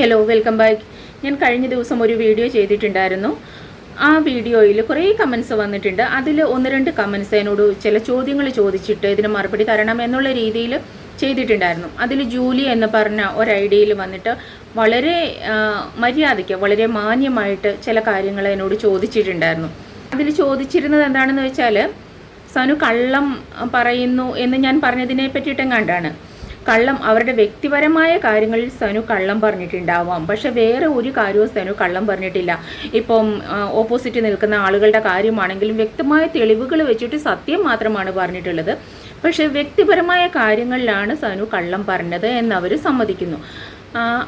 Hello welcome back ഞാൻ കഴിഞ്ഞ ദിവസം ഒരു വീഡിയോ ചെയ്തിട്ടുണ്ടായിരുന്നു. ആ വീഡിയോയിൽ കുറേ കമൻസ് വന്നിട്ടുണ്ട്. അതിൽ ഒന്ന് രണ്ട് കമൻസ് എന്നോട് ചില ചോദ്യങ്ങൾ ചോദിച്ചിട്ട് ഇതിന് മറുപടി തരണം എന്നുള്ള രീതിയിൽ ചെയ്തിട്ടുണ്ടായിരുന്നു. അതിൽ ജൂലി എന്ന് പറഞ്ഞ ഒരു ഐഡിയയിൽ വന്നിട്ട് വളരെ മര്യാദയ്ക്ക് വളരെ മാന്യമായിട്ട് ചില കാര്യങ്ങൾ എന്നോട് ചോദിച്ചിട്ടുണ്ടായിരുന്നു. അതിൽ ചോദിച്ചിരുന്നത് എന്താണെന്ന് വെച്ചാൽ സനു കള്ളം പറയുന്നു എന്ന് ഞാൻ പറഞ്ഞതിനെ പറ്റിയിട്ടെങ്ങാണ്ടാണ് കള്ളം അവരുടെ വ്യക്തിപരമായ കാര്യങ്ങളിൽ സനു കള്ളം പറഞ്ഞിട്ടുണ്ടാവാം. പക്ഷെ വേറെ ഒരു കാര്യവും സനു കള്ളം പറഞ്ഞിട്ടില്ല. ഇപ്പം ഓപ്പോസിറ്റ് നിൽക്കുന്ന ആളുകളുടെ കാര്യമാണെങ്കിലും വ്യക്തമായ തെളിവുകൾ വെച്ചിട്ട് സത്യം മാത്രമാണ് പറഞ്ഞിട്ടുള്ളത്. പക്ഷെ വ്യക്തിപരമായ കാര്യങ്ങളിലാണ് സനു കള്ളം പറഞ്ഞത് എന്നവർ സമ്മതിക്കുന്നു.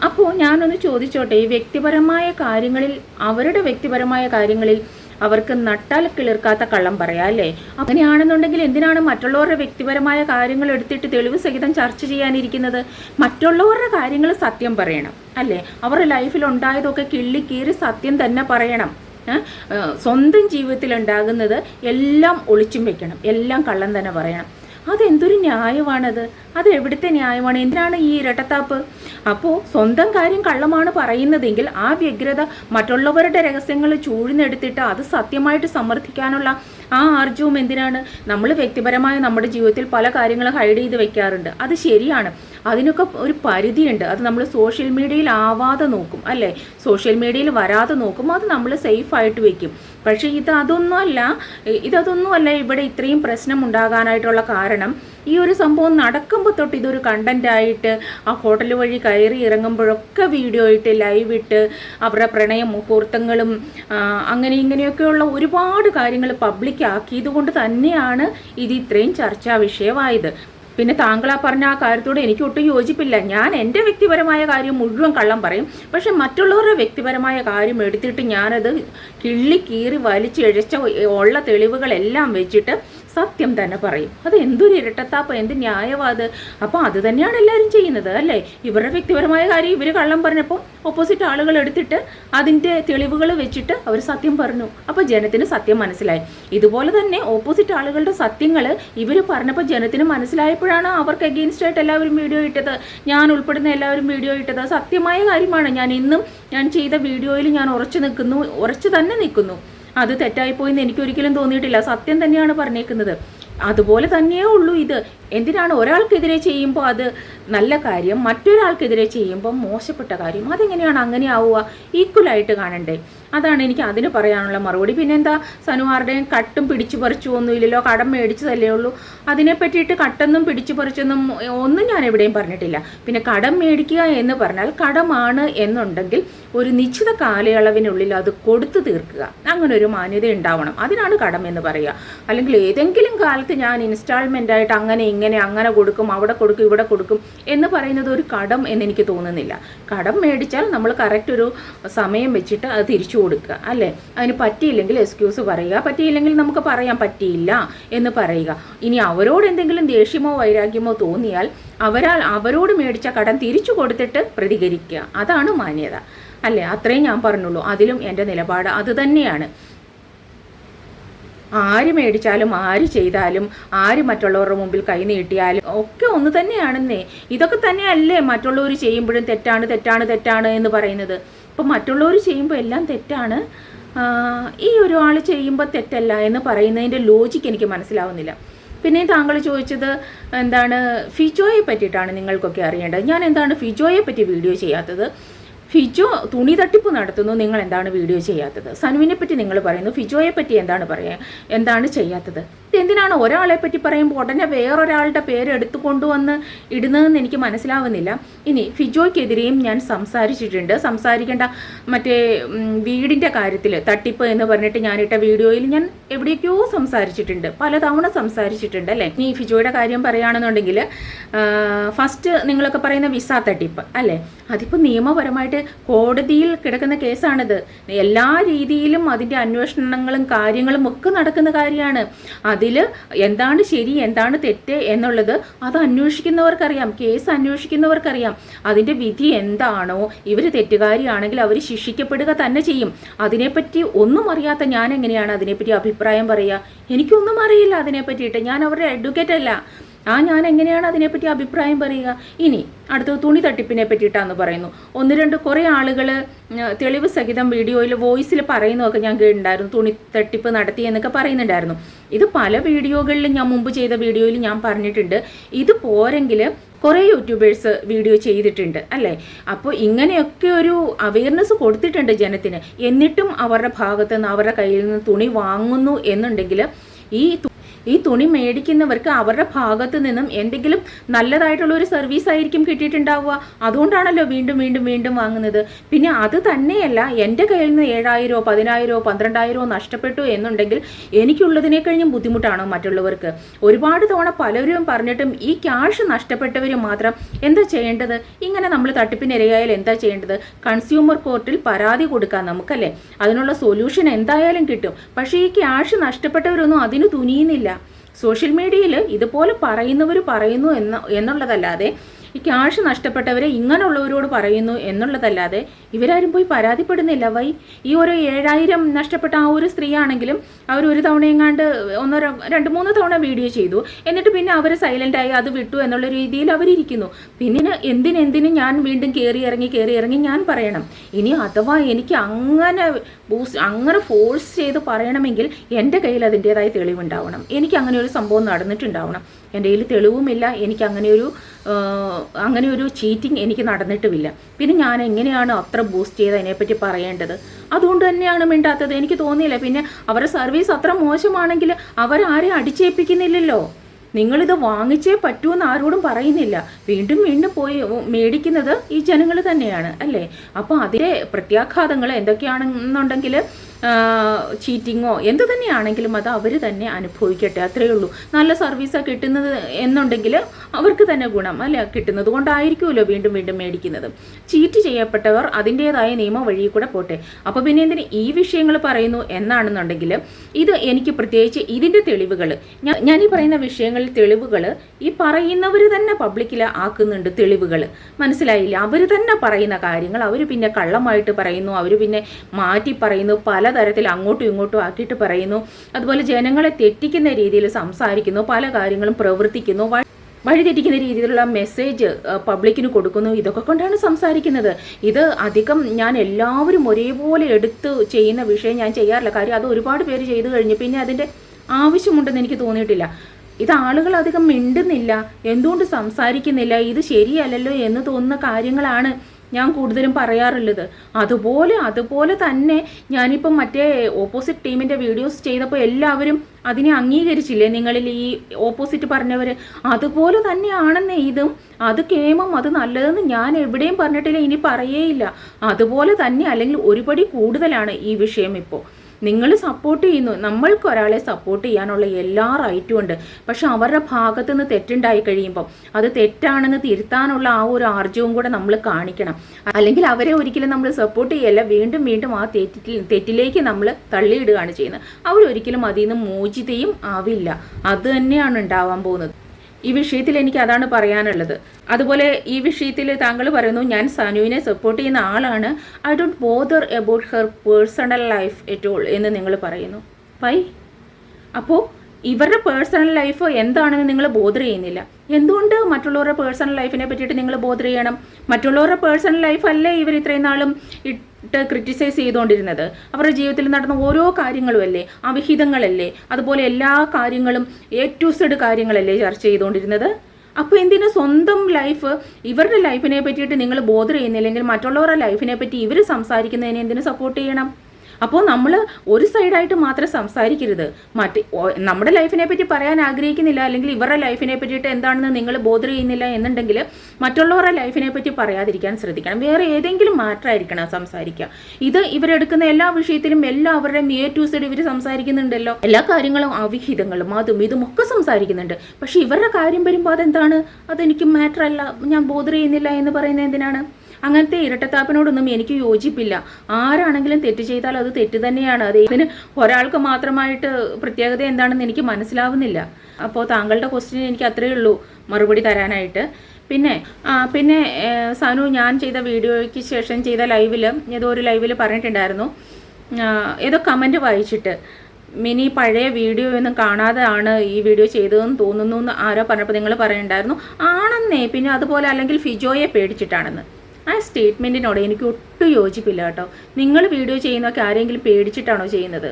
അപ്പോൾ ഞാനൊന്ന് ചോദിച്ചോട്ടെ ഈ വ്യക്തിപരമായ കാര്യങ്ങളിൽ അവരുടെ വ്യക്തിപരമായ കാര്യങ്ങളിൽ അവർക്ക് നട്ടാൽ കിളിർക്കാത്ത കള്ളം പറയാം അല്ലേ? അങ്ങനെയാണെന്നുണ്ടെങ്കിൽ എന്തിനാണ് മറ്റുള്ളവരുടെ വ്യക്തിപരമായ കാര്യങ്ങൾ എടുത്തിട്ട് തെളിവ് സഹിതം ചർച്ച ചെയ്യാനിരിക്കുന്നത്? മറ്റുള്ളവരുടെ കാര്യങ്ങൾ സത്യം പറയണം അല്ലേ? അവരുടെ ലൈഫിൽ ഉണ്ടായതൊക്കെ കിള്ളിക്കീറി സത്യം തന്നെ പറയണം. സ്വന്തം ജീവിതത്തിൽ ഉണ്ടാകുന്നത് എല്ലാം ഒളിച്ചും വെക്കണം എല്ലാം കള്ളം തന്നെ പറയണം. അതെന്തൊരു ന്യായമാണത്? അത് എവിടുത്തെ ന്യായമാണ്? എന്തിനാണ് ഈ ഇരട്ടത്താപ്പ്? അപ്പോൾ സ്വന്തം കാര്യം കള്ളമാണ് പറയുന്നതെങ്കിൽ ആ വ്യഗ്രത മറ്റുള്ളവരുടെ രഹസ്യങ്ങൾ ചൂഴ്ന്നെടുത്തിട്ട് അത് സത്യമായിട്ട് സമർത്ഥിക്കാനുള്ള ആ ആർജവും എന്തിനാണ്? നമ്മൾ വ്യക്തിപരമായ നമ്മുടെ ജീവിതത്തിൽ പല കാര്യങ്ങളും ഹൈഡ് ചെയ്ത് വെക്കാറുണ്ട്. അത് ശരിയാണ്. അതിനൊക്കെ ഒരു പരിധിയുണ്ട്. അത് നമ്മൾ സോഷ്യൽ മീഡിയയിൽ ആവാതെ നോക്കും അല്ലേ? സോഷ്യൽ മീഡിയയിൽ വരാതെ നോക്കും. അത് നമ്മൾ സേഫ് ആയിട്ട് വെക്കും. പക്ഷേ ഇത് അതൊന്നുമല്ല ഇതൊന്നുമല്ല ഇവിടെ ഇത്രയും പ്രശ്നം ഉണ്ടാകാനായിട്ടുള്ള കാരണം. ഈ ഒരു സംഭവം നടക്കുമ്പോൾ തൊട്ട് ഇതൊരു കണ്ടന്റ് ആയിട്ട് ആ ഹോട്ടൽ വഴി കയറി ഇറങ്ങുമ്പോഴൊക്കെ വീഡിയോ ഇട്ട് ലൈവ് ഇട്ട് അവരുടെ പ്രണയ മുഹൂർത്തങ്ങളും അങ്ങനെ ഇങ്ങനെയൊക്കെയുള്ള ഒരുപാട് കാര്യങ്ങൾ പബ്ലിക്കാക്കിയത് കൊണ്ട് തന്നെയാണ് ഇത് ഇത്രയും ചർച്ചാ വിഷയമായത്. പിന്നെ താങ്കൾ ആ പറഞ്ഞ ആ കാര്യത്തോട് എനിക്ക് ഒട്ടും യോജിപ്പില്ല. ഞാൻ എന്റെ വ്യക്തിപരമായ കാര്യം മുഴുവൻ കള്ളം പറയും. പക്ഷെ മറ്റുള്ളവരുടെ വ്യക്തിപരമായ കാര്യം എടുത്തിട്ട് ഞാനത് കിള്ളി കീറി വലിച്ചിഴച്ച ഉള്ള തെളിവുകളെല്ലാം വെച്ചിട്ട് സത്യം തന്നെ പറയും. അത് എന്തൊരു ഇരട്ടത്താപ്പ് എന്ത് ന്യായവാദ് അപ്പോൾ അത് തന്നെയാണ് എല്ലാവരും ചെയ്യുന്നത് അല്ലേ? ഇവരുടെ വ്യക്തിപരമായ കാര്യം ഇവർ കള്ളം പറഞ്ഞപ്പോൾ ഓപ്പോസിറ്റ് ആളുകൾ എടുത്തിട്ട് അതിന്റെ തെളിവുകൾ വെച്ചിട്ട് അവർ സത്യം പറഞ്ഞു. അപ്പോൾ ജനത്തിന് സത്യം മനസ്സിലായി. ഇതുപോലെ തന്നെ ഓപ്പോസിറ്റ് ആളുകളുടെ സത്യങ്ങൾ ഇവർ പറഞ്ഞപ്പോൾ ജനത്തിന് മനസ്സിലായപ്പോഴാണ് അവർക്ക് അഗെയിൻസ്റ്റ് ആയിട്ട് എല്ലാവരും വീഡിയോ ഇട്ടത്. ഞാൻ ഉൾപ്പെടുന്ന എല്ലാവരും വീഡിയോ ഇട്ടത്. സത്യമായ കാര്യമാണ്. ഞാൻ ഇന്നും ഞാൻ ചെയ്ത വീഡിയോയിൽ ഞാൻ ഉറച്ചു നിൽക്കുന്നു ഉറച്ചു തന്നെ നിൽക്കുന്നു. അത് തെറ്റായിപ്പോയെന്ന് എനിക്ക് ഒരിക്കലും തോന്നിയിട്ടില്ല. സത്യം തന്നെയാണ് പറഞ്ഞേക്കുന്നത്. അതുപോലെ തന്നെയേ ഉള്ളൂ ഇത്. എന്തിനാണ് ഒരാൾക്കെതിരെ ചെയ്യുമ്പോൾ അത് നല്ല കാര്യം മറ്റൊരാൾക്കെതിരെ ചെയ്യുമ്പോൾ മോശപ്പെട്ട കാര്യം? അതെങ്ങനെയാണ് അങ്ങനെ ആവുക ഈക്വലായിട്ട് കാണണ്ടേ. അതാണ് എനിക്ക് അതിന് പറയാനുള്ള മറുപടി. പിന്നെന്താ? സനുവാറുടെയും കട്ടും പിടിച്ചു പറിച്ചു ഒന്നുമില്ലല്ലോ കടം മേടിച്ചതല്ലേ ഉള്ളൂ. അതിനെ പറ്റിയിട്ട് കട്ടെന്നും പിടിച്ചു പറിച്ചൊന്നും ഒന്നും ഞാൻ എവിടെയും പറഞ്ഞിട്ടില്ല. പിന്നെ കടം മേടിക്കുക എന്ന് പറഞ്ഞാൽ കടമാണ് എന്നുണ്ടെങ്കിൽ ഒരു നിശ്ചിത കാലയളവിനുള്ളിൽ അത് കൊടുത്തു തീർക്കുക. അങ്ങനെ ഒരു മാന്യത ഉണ്ടാവണം. അതിനാണ് കടം എന്ന് പറയുക. അല്ലെങ്കിൽ ഏതെങ്കിലും കാലത്ത് ഞാൻ ഇൻസ്റ്റാൾമെന്റ് ആയിട്ട് അങ്ങനെ ഇങ്ങനെ അങ്ങനെ കൊടുക്കും അവിടെ കൊടുക്കും ഇവിടെ കൊടുക്കും എന്ന് പറയുന്നത് ഒരു കടം എന്ന് എനിക്ക് തോന്നുന്നില്ല. കടം മേടിച്ചാൽ നമ്മൾ കറക്റ്റ് ഒരു സമയം വെച്ചിട്ട് അത് തിരിച്ചു കൊടുക്കുക അല്ലേ? അതിന് പറ്റിയില്ലെങ്കിൽ എക്സ്ക്യൂസ് പറയുക പറ്റിയില്ലെങ്കിൽ നമുക്ക് പറയാൻ പറ്റിയില്ല എന്ന് പറയുക. ഇനി അവരോട് എന്തെങ്കിലും ദേഷ്യമോ വൈരാഗ്യമോ തോന്നിയാൽ അവരാൽ അവരോട് മേടിച്ച കടം തിരിച്ചു കൊടുത്തിട്ട് പ്രതികരിക്കുക. അതാണ് മാന്യത. അല്ലേ? അത്രയും ഞാൻ പറഞ്ഞുള്ളൂ. അതിലും എന്റെ നിലപാട് അത് തന്നെയാണ്. ആര് മേടിച്ചാലും ആര് ചെയ്താലും ആര് മറ്റുള്ളവരുടെ മുമ്പിൽ കൈ നീട്ടിയാലും ഒക്കെ ഒന്ന് തന്നെയാണെന്നേ. ഇതൊക്കെ തന്നെയല്ലേ മറ്റുള്ളവർ ചെയ്യുമ്പോഴും തെറ്റാണ് തെറ്റാണ് തെറ്റാണ് എന്ന് പറയുന്നത്. ഇപ്പം മറ്റുള്ളവർ ചെയ്യുമ്പോൾ എല്ലാം തെറ്റാണ്. ഈ ഒരാൾ ചെയ്യുമ്പോൾ തെറ്റല്ല എന്ന് പറയുന്നതിന്റെ ലോജിക്ക് എനിക്ക് മനസ്സിലാവുന്നില്ല. പിന്നെ താങ്കൾ ചോദിച്ചത് എന്താണ് ഫിജോയെ പറ്റിയിട്ടാണ് നിങ്ങൾക്കൊക്കെ അറിയേണ്ടത്. ഞാൻ എന്താണ് ഫിജോയെ പറ്റി വീഡിയോ ചെയ്യാത്തത്? ഫിജോ തുണി തട്ടിപ്പ് നടത്തുന്നു. നിങ്ങൾ എന്താണ് വീഡിയോ ചെയ്യാത്തത്? സനുവിനെ പറ്റി നിങ്ങൾ പറയുന്നു. ഫിജോയെ പറ്റി എന്താണ് പറയാ? എന്താണ് ചെയ്യാത്തത്? എന്തിനാണ് ഒരാളെ പറ്റി പറയുമ്പോൾ ഉടനെ വേറൊരാളുടെ പേര് എടുത്തു കൊണ്ടുവന്ന് ഇടുന്നതെന്ന് എനിക്ക് മനസ്സിലാവുന്നില്ല. ഇനി ഫിജോയ്ക്കെതിരെയും ഞാൻ സംസാരിച്ചിട്ടുണ്ട്. സംസാരിക്കേണ്ട മറ്റേ വീടിന്റെ കാര്യത്തിൽ തട്ടിപ്പ് എന്ന് പറഞ്ഞിട്ട് ഞാനിട്ട വീഡിയോയിൽ ഞാൻ എവിടേക്കോ സംസാരിച്ചിട്ടുണ്ട്. പലതവണ സംസാരിച്ചിട്ടുണ്ട് അല്ലേ? ഇനി ഫിജോയുടെ കാര്യം പറയുകയാണെന്നുണ്ടെങ്കിൽ ഫസ്റ്റ് നിങ്ങളൊക്കെ പറയുന്ന വിസ തട്ടിപ്പ് അല്ലേ? അതിപ്പോൾ നിയമപരമായിട്ട് കോടതിയിൽ കിടക്കുന്ന കേസാണിത്. എല്ലാ രീതിയിലും അതിന്റെ അന്വേഷണങ്ങളും കാര്യങ്ങളും ഒക്കെ നടക്കുന്ന കാര്യമാണ്. അതിൽ എന്താണ് ശരി എന്താണ് തെറ്റ് എന്നുള്ളത് അത് അന്വേഷിക്കുന്നവർക്കറിയാം കേസ് അന്വേഷിക്കുന്നവർക്കറിയാം. അതിന്റെ വിധി എന്താണോ ഇവർ തെറ്റുകാരിയാണെങ്കിൽ അവർ ശിക്ഷിക്കപ്പെടുക തന്നെ ചെയ്യും. അതിനെപ്പറ്റി ഒന്നും അറിയാത്ത ഞാൻ എങ്ങനെയാണ് അതിനെപ്പറ്റി അഭിപ്രായം പറയുക? എനിക്കൊന്നും അറിയില്ല അതിനെ പറ്റിയിട്ട് ഞാൻ അവരുടെ അഡ്വക്കേറ്റ് അല്ല. ആ ഞാൻ എങ്ങനെയാണ് അതിനെപ്പറ്റി അഭിപ്രായം പറയുക? ഇനി അടുത്തത് തുണി തട്ടിപ്പിനെ പറ്റിയിട്ടാന്ന് പറയുന്നു. ഒന്ന് രണ്ട് കുറേ ആളുകൾ തെളിവ് സഹിതം വീഡിയോയിൽ വോയിസിൽ പറയുന്നതൊക്കെ ഞാൻ കേട്ടിട്ടുണ്ടായിരുന്നു. തുണി തട്ടിപ്പ് നടത്തി എന്നൊക്കെ പറയുന്നുണ്ടായിരുന്നു. ഇത് പല വീഡിയോകളിലും ഞാൻ മുമ്പ് ചെയ്ത വീഡിയോയിൽ ഞാൻ പറഞ്ഞിട്ടുണ്ട്. ഇത് പോരെങ്കിൽ കുറേ യൂട്യൂബേഴ്സ് വീഡിയോ ചെയ്തിട്ടുണ്ട് അല്ലേ? അപ്പോൾ ഇങ്ങനെയൊക്കെ ഒരു അവയർനെസ് കൊടുത്തിട്ടുണ്ട് ജനത്തിന്. എന്നിട്ടും അവരുടെ ഭാഗത്ത് നിന്ന് അവരുടെ കയ്യിൽ നിന്ന് തുണി വാങ്ങുന്നു എന്നുണ്ടെങ്കിൽ ഈ ഈ തുണി മേടിക്കുന്നവർക്ക് അവരുടെ ഭാഗത്ത് നിന്നും എന്തെങ്കിലും നല്ലതായിട്ടുള്ള ഒരു സർവീസ് ആയിരിക്കും കിട്ടിയിട്ടുണ്ടാവുക. അതുകൊണ്ടാണല്ലോ വീണ്ടും വീണ്ടും വീണ്ടും വാങ്ങുന്നത്. പിന്നെ അത് തന്നെയല്ല എന്റെ കയ്യിൽ നിന്ന് ഏഴായിരോ പതിനായിരോ പന്ത്രണ്ടായിരോ നഷ്ടപ്പെട്ടു എന്നുണ്ടെങ്കിൽ എനിക്കുള്ളതിനെ കഴിഞ്ഞും ബുദ്ധിമുട്ടാണോ മറ്റുള്ളവർക്ക്? ഒരുപാട് തവണ പലരും പറഞ്ഞിട്ടും ഈ ക്യാഷ് നഷ്ടപ്പെട്ടവർ മാത്രം എന്താ ചെയ്യേണ്ടത്? ഇങ്ങനെ നമ്മൾ തട്ടിപ്പിനിരയായാൽ എന്താ ചെയ്യേണ്ടത്? കൺസ്യൂമർ കോർട്ടിൽ പരാതി കൊടുക്കാം നമുക്കല്ലേ? അതിനുള്ള സൊല്യൂഷൻ എന്തായാലും കിട്ടും. പക്ഷേ ഈ ക്യാഷ് നഷ്ടപ്പെട്ടവരൊന്നും അതിന് തുനിയുന്നില്ല. സോഷ്യൽ മീഡിയയിൽ ഇതുപോലെ പറയുന്നവർ പറയുന്നു എന്ന എന്നുള്ളതല്ലാതെ ഈ ക്യാഷ് നഷ്ടപ്പെട്ടവരെ ഇങ്ങനെയുള്ളവരോട് പറയുന്നു എന്നുള്ളതല്ലാതെ ഇവരാരും പോയി പരാതിപ്പെടുന്നില്ല. വൈ ഈ ഒരു ഏഴായിരം നഷ്ടപ്പെട്ട ആ ഒരു സ്ത്രീ ആണെങ്കിലും അവർ ഒരു തവണയെങ്ങാണ്ട് ഒന്നോ രണ്ട് മൂന്ന് തവണ വീഡിയോ ചെയ്തു. എന്നിട്ട് പിന്നെ അവർ സൈലന്റായി അത് വിട്ടു എന്നുള്ള രീതിയിൽ അവരിയ്ക്കുന്നു പിന്നെ എന്തിനെന്തിനും ഞാൻ വീണ്ടും കയറി ഇറങ്ങി കയറി ഇറങ്ങി ഞാൻ പറയണം. ഇനി അഥവാ എനിക്ക് അങ്ങനെ അങ്ങനെ ഫോഴ്സ് ചെയ്ത് പറയണമെങ്കിൽ എന്റെ കയ്യിൽ അതിന്റേതായ തെളിവുണ്ടാവണം. എനിക്ക് അങ്ങനെ ഒരു സംഭവം നടന്നിട്ടുണ്ടാവണം. എന്റെ കയ്യിൽ തെളിവുമില്ല. എനിക്ക് അങ്ങനെ ഒരു അങ്ങനെ ഒരു ചീറ്റിംഗ് എനിക്ക് നടന്നിട്ടുമില്ല. പിന്നെ ഞാൻ എങ്ങനെയാണ് അത്ര ബൂസ്റ്റ് ചെയ്ത് അതിനെപ്പറ്റി പറയേണ്ടത്? അതുകൊണ്ട് തന്നെയാണ് മിണ്ടാത്തത്. എനിക്ക് തോന്നിയില്ല. പിന്നെ അവരുടെ സർവീസ് അത്ര മോശമാണെങ്കിൽ അവരാരെയും അടിച്ചേൽപ്പിക്കുന്നില്ലല്ലോ? നിങ്ങളിത് വാങ്ങിച്ചേ പറ്റൂ എന്ന് ആരോടും പറയുന്നില്ല. വീണ്ടും വീണ്ടും പോയി മേടിക്കുന്നത് ഈ ജനങ്ങൾ തന്നെയാണ് അല്ലേ? അപ്പോൾ അതിലെ പ്രത്യാഘാതങ്ങൾ എന്തൊക്കെയാണെന്നുണ്ടെങ്കിൽ ചീറ്റിങ്ങോ എന്ത് തന്നെയാണെങ്കിലും അത് അവർ തന്നെ അനുഭവിക്കട്ടെ അത്രയേ ഉള്ളൂ. നല്ല സർവീസാണ് കിട്ടുന്നത് എന്നുണ്ടെങ്കിൽ അവർക്ക് തന്നെ ഗുണം അല്ല? കിട്ടുന്നത് കൊണ്ടായിരിക്കുമല്ലോ വീണ്ടും വീണ്ടും മേടിക്കുന്നത്. ചീറ്റ് ചെയ്യപ്പെട്ടവർ അതിന്റേതായ നിയമ വഴി കൂടെ പോട്ടെ. അപ്പോൾ പിന്നെ എന്തിന്? ഈ വിഷയങ്ങൾ പറയുന്നു എന്നാണെന്നുണ്ടെങ്കിൽ ഇത് എനിക്ക് പ്രത്യേകിച്ച് ഇതിന്റെ തെളിവുകൾ ഞാൻ ഞാൻ ഈ പറയുന്ന വിഷയങ്ങളിൽ തെളിവുകൾ ഈ പറയുന്നവർ തന്നെ പബ്ലിക്കിൽ ആക്കുന്നുണ്ട് തെളിവുകൾ മനസ്സിലായില്ല? അവർ തന്നെ പറയുന്ന കാര്യങ്ങൾ അവർ പിന്നെ കള്ളമായിട്ട് പറയുന്നു അവർ പിന്നെ മാറ്റി പറയുന്നു പലതരത്തിൽ അങ്ങോട്ടും ഇങ്ങോട്ടും ആക്കിയിട്ട് പറയുന്നു. അതുപോലെ ജനങ്ങളെ തെറ്റിക്കുന്ന രീതിയിൽ സംസാരിക്കുന്നു പല കാര്യങ്ങളും പ്രവർത്തിക്കുന്നു വഴിതെറ്റിക്കുന്ന രീതിയിലുള്ള മെസ്സേജ് പബ്ലിക്കിന് കൊടുക്കുന്നു. ഇതൊക്കെ കൊണ്ടാണ് സംസാരിക്കുന്നത്. ഇത് അധികം ഞാൻ എല്ലാവരും ഒരേപോലെ എടുത്ത് ചെയ്യുന്ന വിഷയം ഞാൻ ചെയ്യാറില്ല. കാര്യം അത് ഒരുപാട് പേര് ചെയ്തു കഴിഞ്ഞു. പിന്നെ അതിന്റെ ആവശ്യമുണ്ടെന്ന് എനിക്ക് തോന്നിയിട്ടില്ല. ഇത് ആളുകൾ അധികം മിണ്ടുന്നില്ല. എന്തുകൊണ്ട് സംസാരിക്കുന്നില്ല? ഇത് ശരിയല്ലല്ലോ എന്ന് തോന്നുന്ന കാര്യങ്ങളാണ് ഞാൻ കൂടുതലും പറയാറുള്ളത്. അതുപോലെ അതുപോലെ തന്നെ ഞാനിപ്പം മറ്റേ ഓപ്പോസിറ്റ് ടീമിന്റെ വീഡിയോസ് ചെയ്തപ്പോൾ എല്ലാവരും അതിനെ അംഗീകരിച്ചില്ലേ? നിങ്ങളിൽ ഈ ഓപ്പോസിറ്റ് പറഞ്ഞവർ അതുപോലെ തന്നെയാണെന്നേ ഇതും. അത് കേമം അത് നല്ലതെന്ന് ഞാൻ എവിടെയും പറഞ്ഞിട്ടില്ല ഇനി പറയേയില്ല. അതുപോലെ തന്നെ അല്ലെങ്കിൽ ഒരുപടി കൂടുതലാണ് ഈ വിഷയം ഇപ്പോൾ നിങ്ങൾ സപ്പോർട്ട് ചെയ്യുന്നു. നമ്മൾക്ക് ഒരാളെ സപ്പോർട്ട് ചെയ്യാനുള്ള എല്ലാ റൈറ്റും ഉണ്ട്. പക്ഷെ അവരുടെ ഭാഗത്ത് നിന്ന് തെറ്റുണ്ടായി കഴിയുമ്പോൾ അത് തെറ്റാണെന്ന് തിരുത്താനുള്ള ആ ഒരു ആർജവും കൂടെ നമ്മൾ കാണിക്കണം. അല്ലെങ്കിൽ അവരെ ഒരിക്കലും നമ്മൾ സപ്പോർട്ട് ചെയ്യല്ല. വീണ്ടും വീണ്ടും ആ തെറ്റിൽ തെറ്റിലേക്ക് നമ്മൾ തള്ളിയിടുകയാണ് ചെയ്യുന്നത്. അവരൊരിക്കലും അതിൽ നിന്ന് മോചിതയും ആവില്ല. അത് തന്നെയാണ് ഉണ്ടാവാൻ പോകുന്നത്. ഈ വിഷയത്തിൽ എനിക്ക് അതാണ് പറയാനുള്ളത്. അതുപോലെ ഈ വിഷയത്തിൽ താങ്കൾ പറയുന്നു ഞാൻ സനുവിനെ സപ്പോർട്ട് ചെയ്യുന്ന ആളാണ്. I don't bother about her personal life at all എന്ന് നിങ്ങൾ പറയുന്നു. വൈ അപ്പോൾ ഇവരുടെ പേഴ്സണൽ ലൈഫ് എന്താണെന്ന് നിങ്ങൾ ബോധർ ചെയ്യുന്നില്ല. എന്തുകൊണ്ട് മറ്റുള്ളവരുടെ പേഴ്സണൽ ലൈഫിനെ പറ്റിയിട്ട് നിങ്ങൾ ബോധർ ചെയ്യണം? മറ്റുള്ളവരുടെ പേഴ്സണൽ ലൈഫല്ലേ ഇവർ ഇത്രയും നാളും ഇട്ട് ക്രിറ്റിസൈസ് ചെയ്തുകൊണ്ടിരുന്നത്? അവരുടെ ജീവിതത്തിൽ നടന്ന ഓരോ കാര്യങ്ങളും അല്ലേ? അവിഹിതങ്ങളല്ലേ? അതുപോലെ എല്ലാ കാര്യങ്ങളും എ ടു സെഡ് കാര്യങ്ങളല്ലേ ചർച്ച ചെയ്തുകൊണ്ടിരുന്നത്? അപ്പോൾ എന്തിനു സ്വന്തം ലൈഫ് ഇവരുടെ ലൈഫിനെ പറ്റിയിട്ട് നിങ്ങൾ ബോധർ ചെയ്യുന്നില്ലെങ്കിൽ മറ്റുള്ളവരുടെ ലൈഫിനെ പറ്റി ഇവർ സംസാരിക്കുന്നതിനെ എന്തിനു സപ്പോർട്ട് ചെയ്യണം? അപ്പോൾ നമ്മൾ ഒരു സൈഡായിട്ട് മാത്രം സംസാരിക്കരുത്. മറ്റ് നമ്മുടെ ലൈഫിനെ പറ്റി പറയാൻ ആഗ്രഹിക്കുന്നില്ല അല്ലെങ്കിൽ ഇവരുടെ ലൈഫിനെ പറ്റിയിട്ട് എന്താണെന്ന് നിങ്ങൾ ബോധർ ചെയ്യുന്നില്ല എന്നുണ്ടെങ്കിൽ മറ്റുള്ളവരുടെ ലൈഫിനെ പറ്റി പറയാതിരിക്കാൻ ശ്രദ്ധിക്കണം. വേറെ ഏതെങ്കിലും മാറ്ററായിരിക്കണം സംസാരിക്കുക. ഇത് ഇവരെടുക്കുന്ന എല്ലാ വിഷയത്തിലും എല്ലാവരുടെയും എ ടു സൈഡ് ഇവർ സംസാരിക്കുന്നുണ്ടല്ലോ. എല്ലാ കാര്യങ്ങളും അവിഹിതങ്ങളും അതും ഇതും ഒക്കെ സംസാരിക്കുന്നുണ്ട്. പക്ഷെ ഇവരുടെ കാര്യം വരുമ്പോൾ അതെന്താണ്? അതെനിക്ക് മാറ്റർ അല്ല ഞാൻ ബോധർ ചെയ്യുന്നില്ല എന്ന് പറയുന്നത് എന്തിനാണ്? അങ്ങനത്തെ ഇരട്ടത്താപ്പിനോടൊന്നും എനിക്ക് യോജിപ്പില്ല. ആരാണെങ്കിലും തെറ്റ് ചെയ്താൽ അത് തെറ്റ് തന്നെയാണ്. അത് ഇതിന് ഒരാൾക്ക് മാത്രമായിട്ട് പ്രത്യേകത എന്താണെന്ന് എനിക്ക് മനസ്സിലാവുന്നില്ല. അപ്പോൾ താങ്കളുടെ ക്വസ്റ്റ്യൻ എനിക്ക് അത്രയേ ഉള്ളൂ മറുപടി തരാനായിട്ട്. പിന്നെ പിന്നെ സാനു ഞാൻ ചെയ്ത വീഡിയോയ്ക്ക് ശേഷം ചെയ്ത ലൈവിൽ ഏതോ ഒരു ലൈവിൽ പറഞ്ഞിട്ടുണ്ടായിരുന്നു. ഏതോ കമന്റ് വായിച്ചിട്ട്. മിനി പഴയ വീഡിയോ ഒന്നും കാണാതെ ആണ് ഈ വീഡിയോ ചെയ്തതെന്ന് തോന്നുന്നു എന്ന് ആരോ പറഞ്ഞപ്പോൾ നിങ്ങൾ പറയുന്നുണ്ടായിരുന്നു. ആണെന്നേ പിന്നെ അതുപോലെ അല്ലെങ്കിൽ ഫിജോയെ പേടിച്ചിട്ടാണെന്ന്. ആ സ്റ്റേറ്റ്മെന്റിനോട് എനിക്ക് ഒട്ടും യോജിപ്പില്ല കേട്ടോ. നിങ്ങൾ വീഡിയോ ചെയ്യുന്നതൊക്കെ ആരെങ്കിലും പേടിച്ചിട്ടാണോ ചെയ്യുന്നത്?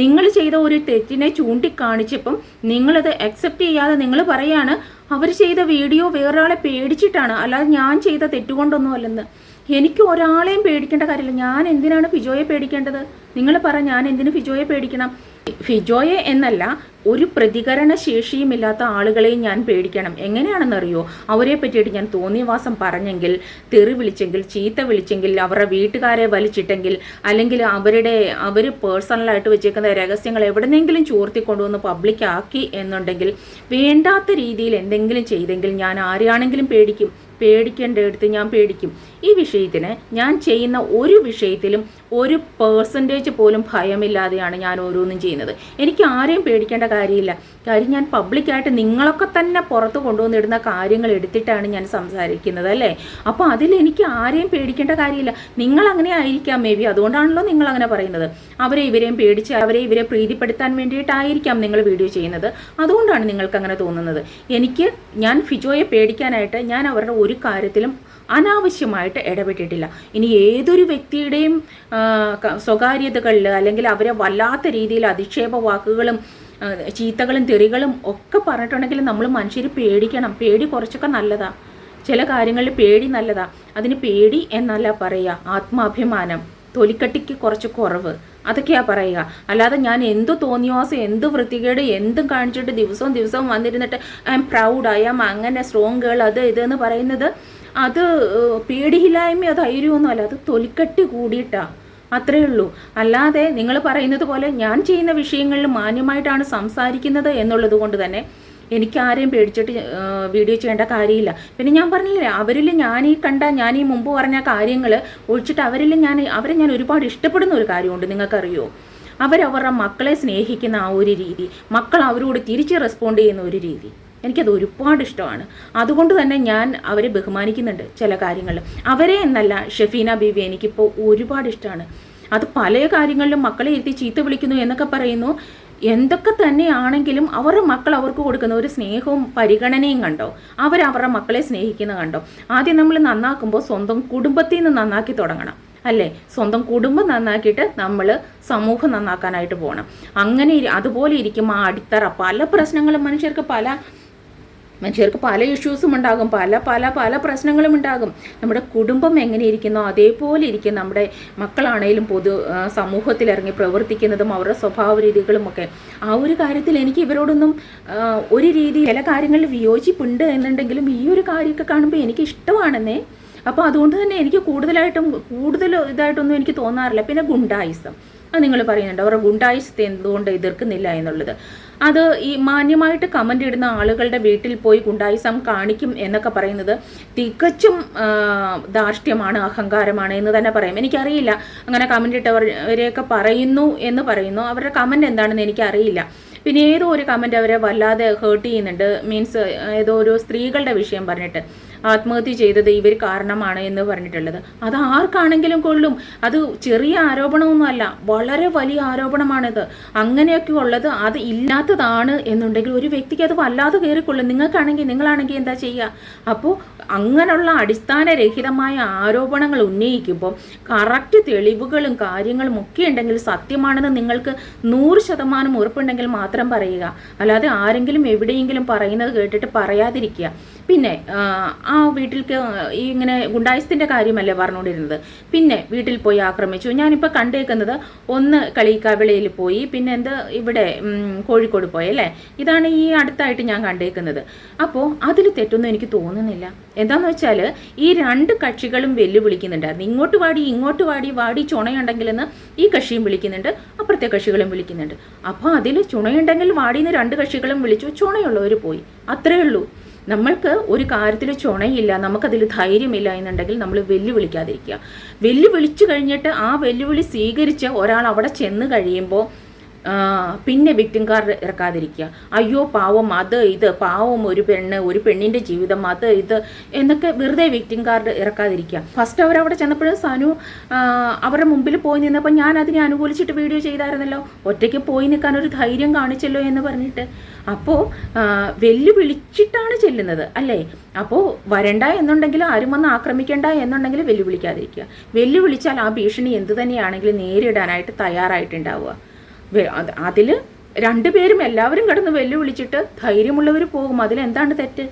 നിങ്ങൾ ചെയ്ത ഒരു തെറ്റിനെ ചൂണ്ടിക്കാണിച്ചപ്പം നിങ്ങളത് അക്സെപ്റ്റ് ചെയ്യാതെ നിങ്ങൾ പറയാണ് അവർ ചെയ്ത വീഡിയോ വേറൊരാളെ പേടിച്ചിട്ടാണ്. അല്ലാതെ ഞാൻ ചെയ്ത തെറ്റുകൊണ്ടൊന്നും അല്ലെന്ന്. എനിക്ക് ഒരാളെയും പേടിക്കേണ്ട കാര്യമില്ല. ഞാൻ എന്തിനാണ് ഫിജോയെ പേടിക്കേണ്ടത്? നിങ്ങൾ പറ ഞാൻ എന്തിനു ഫിജോയെ പേടിക്കണം? ഫിജോയെ എന്നല്ല ഒരു പ്രതികരണ ശേഷിയുമില്ലാത്ത ആളുകളെയും ഞാൻ പേടിക്കണം. എങ്ങനെയാണെന്നറിയോ? അവരെ പറ്റിയിട്ട് ഞാൻ തോന്നിയവാസം പറഞ്ഞെങ്കിൽ തെറി വിളിച്ചെങ്കിൽ ചീത്ത വിളിച്ചെങ്കിൽ അവരുടെ വീട്ടുകാരെ വലിച്ചിട്ടെങ്കിൽ അല്ലെങ്കിൽ അവരുടെ അവർ പേഴ്സണലായിട്ട് വെച്ചേക്കുന്ന രഹസ്യങ്ങൾ എവിടെന്നെങ്കിലും ചോർത്തി കൊണ്ടുവന്ന് പബ്ലിക്കാക്കി എന്നുണ്ടെങ്കിൽ വേണ്ടാത്ത രീതിയിൽ എന്തെങ്കിലും ചെയ്തെങ്കിൽ ഞാൻ ആരെയാണെങ്കിലും പേടിക്കും. പേടിക്കേണ്ട എടുത്ത് ഞാൻ പേടിക്കും. ഈ വിഷയത്തിന് ഞാൻ ചെയ്യുന്ന ഒരു വിഷയത്തിലും ഒരു പേഴ്സന്റേജ് പോലും ഭയമില്ലാതെയാണ് ഞാൻ ഓരോന്നും ചെയ്യുന്നത്. എനിക്ക് ആരെയും പേടിക്കേണ്ട കാര്യമില്ല. കാര്യം ഞാൻ പബ്ലിക്കായിട്ട് നിങ്ങളൊക്കെ തന്നെ പുറത്ത് കൊണ്ടുവന്നിടുന്ന കാര്യങ്ങൾ എടുത്തിട്ടാണ് ഞാൻ സംസാരിക്കുന്നത് അല്ലേ? അപ്പോൾ അതിൽ എനിക്ക് ആരെയും പേടിക്കേണ്ട കാര്യമില്ല. നിങ്ങൾ അങ്ങനെ ആയിരിക്കാം മേ ബി അതുകൊണ്ടാണല്ലോ നിങ്ങൾ അങ്ങനെ പറയുന്നത്. അവരെ ഇവരെയും പേടിച്ച് അവരെ ഇവരെ പ്രീതിപ്പെടുത്താൻ വേണ്ടിയിട്ടായിരിക്കാം നിങ്ങൾ വീഡിയോ ചെയ്യുന്നത്. അതുകൊണ്ടാണ് നിങ്ങൾക്ക് അങ്ങനെ തോന്നുന്നത്. എനിക്ക് ഞാൻ ഫിജോയെ പേടിക്കാനായിട്ട് ഞാൻ അവരുടെ ഒരു കാര്യത്തിലും അനാവശ്യമായിട്ട് ഇടപെട്ടിട്ടില്ല. ഇനി ഏതൊരു വ്യക്തിയുടെയും ആ, സ്വകാര്യതകളിൽ അല്ലെങ്കിൽ അവരെ വല്ലാത്ത രീതിയിൽ അധിക്ഷേപ വാക്കുകളും ചീത്തകളും തെറികളും ഒക്കെ പറഞ്ഞിട്ടുണ്ടെങ്കിൽ നമ്മൾ മനുഷ്യർ പേടിക്കണം. പേടി കുറച്ചൊക്കെ നല്ലതാ. ചില കാര്യങ്ങളിൽ പേടി നല്ലതാ. അതിന് പേടി എന്നല്ല പറയുക ആത്മാഭിമാനം. തൊലിക്കട്ടിക്ക് കുറച്ച് കുറവ്. അതൊക്കെയാ പറയുക. അല്ലാതെ ഞാൻ എന്ത് തോന്നിയോസം എന്ത് വൃത്തികേട് എന്തും കാണിച്ചിട്ട് ദിവസവും ദിവസവും വന്നിരുന്നിട്ട് I'm proud I am അങ്ങനെ സ്ട്രോങ് ഗേൾ അത് ഇതെന്ന് പറയുന്നത് അത് പേടിയില്ലായ്മ ധൈര്യമൊന്നും അല്ല അത് തൊലിക്കട്ടി കൂടിയിട്ടാ. അത്രയേ ഉള്ളൂ. അല്ലാതെ നിങ്ങൾ പറയുന്നത് പോലെ ഞാൻ ചെയ്യുന്ന വിഷയങ്ങളിൽ മാന്യമായിട്ടാണ് സംസാരിക്കുന്നത് എന്നുള്ളത് കൊണ്ട് തന്നെ എനിക്ക് ആരെയും പേടിച്ചിട്ട് വീഡിയോ ചെയ്യേണ്ട കാര്യമില്ല. പിന്നെ ഞാൻ പറഞ്ഞില്ലേ അവരിൽ ഞാൻ ഈ കണ്ട ഞാൻ ഈ മുമ്പ് പറഞ്ഞ കാര്യങ്ങൾ ഒഴിച്ചിട്ട് അവരിൽ ഞാൻ അവരെ ഞാൻ ഒരുപാട് ഇഷ്ടപ്പെടുന്ന ഒരു കാര്യമുണ്ട്. നിങ്ങൾക്കറിയോ? അവരവരുടെ മക്കളെ സ്നേഹിക്കുന്ന ആ ഒരു രീതി മക്കൾ അവരോട് തിരിച്ച് റെസ്പോണ്ട് ചെയ്യുന്ന ഒരു രീതി. എനിക്കത് ഒരുപാട് ഇഷ്ടമാണ് അതുകൊണ്ട് തന്നെ ഞാൻ അവരെ ബഹുമാനിക്കുന്നുണ്ട് ചില കാര്യങ്ങളിൽ. അവരെ എന്നല്ല ഷെഫീന ബീവി എനിക്കിപ്പോൾ ഒരുപാട് ഇഷ്ടമാണ് അത് പല കാര്യങ്ങളിലും മക്കളെ ഇരുത്തി ചീത്ത വിളിക്കുന്നു എന്നൊക്കെ പറയുന്നു. എന്തൊക്കെ തന്നെയാണെങ്കിലും അവരുടെ മക്കൾ അവർക്ക് കൊടുക്കുന്ന ഒരു സ്നേഹവും പരിഗണനയും കണ്ടോ? അവർ അവരുടെ മക്കളെ സ്നേഹിക്കുന്ന കണ്ടോ? ആദ്യം നമ്മൾ നന്നാക്കുമ്പോൾ സ്വന്തം കുടുംബത്തിൽ നിന്ന് നന്നാക്കി തുടങ്ങണം അല്ലേ? സ്വന്തം കുടുംബം നന്നാക്കിയിട്ട് നമ്മൾ സമൂഹം നന്നാക്കാനായിട്ട് പോകണം. അങ്ങനെ അതുപോലെ ഇരിക്കും ആ അടിത്തറ പല പ്രശ്നങ്ങളും മനുഷ്യർക്ക് പല മനുഷ്യർക്ക് പല ഇഷ്യൂസും ഉണ്ടാകും പല പല പല പ്രശ്നങ്ങളും ഉണ്ടാകും. നമ്മുടെ കുടുംബം എങ്ങനെ ഇരിക്കുന്നോ അതേപോലെ ഇരിക്കും. നമ്മുടെ മക്കളാണേലും പൊതു സമൂഹത്തിലിറങ്ങി പ്രവർത്തിക്കുന്നതും അവരുടെ സ്വഭാവ രീതികളും ഒക്കെ. ആ ഒരു കാര്യത്തിൽ എനിക്ക് ഇവരോടൊന്നും ഒരു രീതി ചില കാര്യങ്ങളിൽ വിയോജിപ്പുണ്ട് എന്നുണ്ടെങ്കിലും ഈ ഒരു കാര്യമൊക്കെ കാണുമ്പോൾ എനിക്ക് ഇഷ്ടമാണെന്നേ. അപ്പോൾ അതുകൊണ്ട് തന്നെ എനിക്ക് കൂടുതലായിട്ടും കൂടുതൽ ഇതായിട്ടൊന്നും എനിക്ക് തോന്നാറില്ല. പിന്നെ ഗുണ്ടായിസം. അത് നിങ്ങൾ പറയുന്നുണ്ട്. അവരുടെ ഗുണ്ടായിസത്തെ എന്തുകൊണ്ട് എതിർക്കുന്നില്ല എന്നുള്ളത്. അത് ഈ മാന്യമായിട്ട് കമന്റ് ഇടുന്ന ആളുകളുടെ വീട്ടിൽ പോയി ഗുണ്ടായിസം കാണിക്കും എന്നൊക്കെ പറയുന്നത് തികച്ചും ധാർഷ്ട്യമാണ് അഹങ്കാരമാണ് എന്ന് തന്നെ പറയാം. എനിക്കറിയില്ല. അങ്ങനെ കമന്റ് ഇട്ടവരെയൊക്കെ പറയുന്നു എന്ന് പറയുന്നു. അവരുടെ കമന്റ് എന്താണെന്ന് എനിക്കറിയില്ല. പിന്നെ ഏതോ ഒരു കമന്റ് അവരെ വല്ലാതെ ഹേർട്ട് ചെയ്യുന്നുണ്ട്. മീൻസ് ഏതോ ഒരു സ്ത്രീകളുടെ വിഷയം പറഞ്ഞിട്ട്. ആത്മഹത്യ ചെയ്തത് ഇവർ കാരണമാണ് എന്ന് പറഞ്ഞിട്ടുള്ളത്. അത് ആർക്കാണെങ്കിലും കൊള്ളും. അത് ചെറിയ ആരോപണമൊന്നുമല്ല. വളരെ വലിയ ആരോപണമാണിത്. അങ്ങനെയൊക്കെ ഉള്ളത് അത് ഇല്ലാത്തതാണ് എന്നുണ്ടെങ്കിൽ ഒരു വ്യക്തിക്ക് അത് വല്ലാതെ കയറിക്കൊള്ളും. നിങ്ങൾക്കാണെങ്കിൽ നിങ്ങളാണെങ്കിൽ എന്താ ചെയ്യുക? അപ്പോൾ അങ്ങനെയുള്ള അടിസ്ഥാനരഹിതമായ ആരോപണങ്ങൾ ഉന്നയിക്കുമ്പോൾ കറക്റ്റ് തെളിവുകളും കാര്യങ്ങളും ഒക്കെ ഉണ്ടെങ്കിൽ സത്യമാണെന്ന് നിങ്ങൾക്ക് നൂറ് ശതമാനം ഉറപ്പുണ്ടെങ്കിൽ മാത്രം പറയുക. അല്ലാതെ ആരെങ്കിലും എവിടെയെങ്കിലും പറയുന്നത് കേട്ടിട്ട് പറയാതിരിക്കുക. പിന്നെ ആ, വീട്ടിൽ ഈ ഇങ്ങനെ ഗുണ്ടായസത്തിന്റെ കാര്യമല്ലേ പറഞ്ഞുകൊണ്ടിരുന്നത്. പിന്നെ വീട്ടിൽ പോയി ആക്രമിച്ചു. ഞാനിപ്പോൾ കണ്ടേക്കുന്നത് ഒന്ന് കളിക്കാവിളയിൽ പോയി പിന്നെ എന്ത് ഇവിടെ കോഴിക്കോട് പോയി അല്ലേ? ഇതാണ് ഈ അടുത്തായിട്ട് ഞാൻ കണ്ടേക്കുന്നത്. അപ്പോൾ അതിൽ തെറ്റൊന്നും എനിക്ക് തോന്നുന്നില്ല. എന്താന്ന് വെച്ചാൽ ഈ രണ്ട് കക്ഷികളും വെല്ലുവിളിക്കുന്നുണ്ടായിരുന്നു ഇങ്ങോട്ട് വാടി ഇങ്ങോട്ട് വാടി വാടി ചുണയുണ്ടെങ്കിലെന്ന് ഈ കക്ഷിയും വിളിക്കുന്നുണ്ട് അപ്പുറത്തെ കക്ഷികളും വിളിക്കുന്നുണ്ട്. അപ്പോൾ അതിൽ ചുണയുണ്ടെങ്കിൽ വാടിന്ന് രണ്ട് കക്ഷികളും വിളിച്ചു ചുണയുള്ളവർ പോയി. അത്രയേ ഉള്ളൂ. നമ്മൾക്ക് ഒരു കാര്യത്തിൽ ചുണയില്ല നമുക്കതിൽ ധൈര്യമില്ല എന്നുണ്ടെങ്കിൽ നമ്മൾ വെല്ലുവിളിക്കാതിരിക്കുക. വെല്ലുവിളിച്ചു കഴിഞ്ഞിട്ട് ആ വെല്ലുവിളി സ്വീകരിച്ച് ഒരാൾ അവിടെ ചെന്ന് കഴിയുമ്പോൾ പിന്നെ വിക്ടിം കാർഡ് ഇറക്കാതിരിക്കുക. അയ്യോ പാവം അത് ഇത് പാവം ഒരു പെണ്ണ് ഒരു പെണ്ണിന്റെ ജീവിതം അത് ഇത് എന്നൊക്കെ വെറുതെ വിക്ടിം കാർഡ് ഇറക്കാതിരിക്കുക. ഫസ്റ്റ് അവരവിടെ ചെന്നപ്പോഴും സനു അവരുടെ മുമ്പിൽ പോയി നിന്നപ്പോൾ ഞാൻ അതിനെ അനുകൂലിച്ചിട്ട് വീഡിയോ ചെയ്തായിരുന്നല്ലോ. ഒറ്റയ്ക്ക് പോയി നിൽക്കാൻ ഒരു ധൈര്യം കാണിച്ചല്ലോ എന്ന് പറഞ്ഞിട്ട്. അപ്പോൾ വെല്ലുവിളിച്ചിട്ടാണ് ചെല്ലുന്നത് അല്ലേ? അപ്പോൾ വരണ്ട എന്നുണ്ടെങ്കിൽ ആരും വന്ന് ആക്രമിക്കേണ്ട എന്നുണ്ടെങ്കിൽ വെല്ലുവിളിക്കാതിരിക്കുക. വെല്ലുവിളിച്ചാൽ ആ ഭീഷണി എന്ത് തന്നെയാണെങ്കിലും നേരിടാനായിട്ട് തയ്യാറായിട്ടുണ്ടാവുക. അതിൽ രണ്ടുപേരും എല്ലാവരും കിടന്ന് വെല്ലുവിളിച്ചിട്ട് ധൈര്യമുള്ളവർ പോകും. അതിലെന്താണ് തെറ്റ്?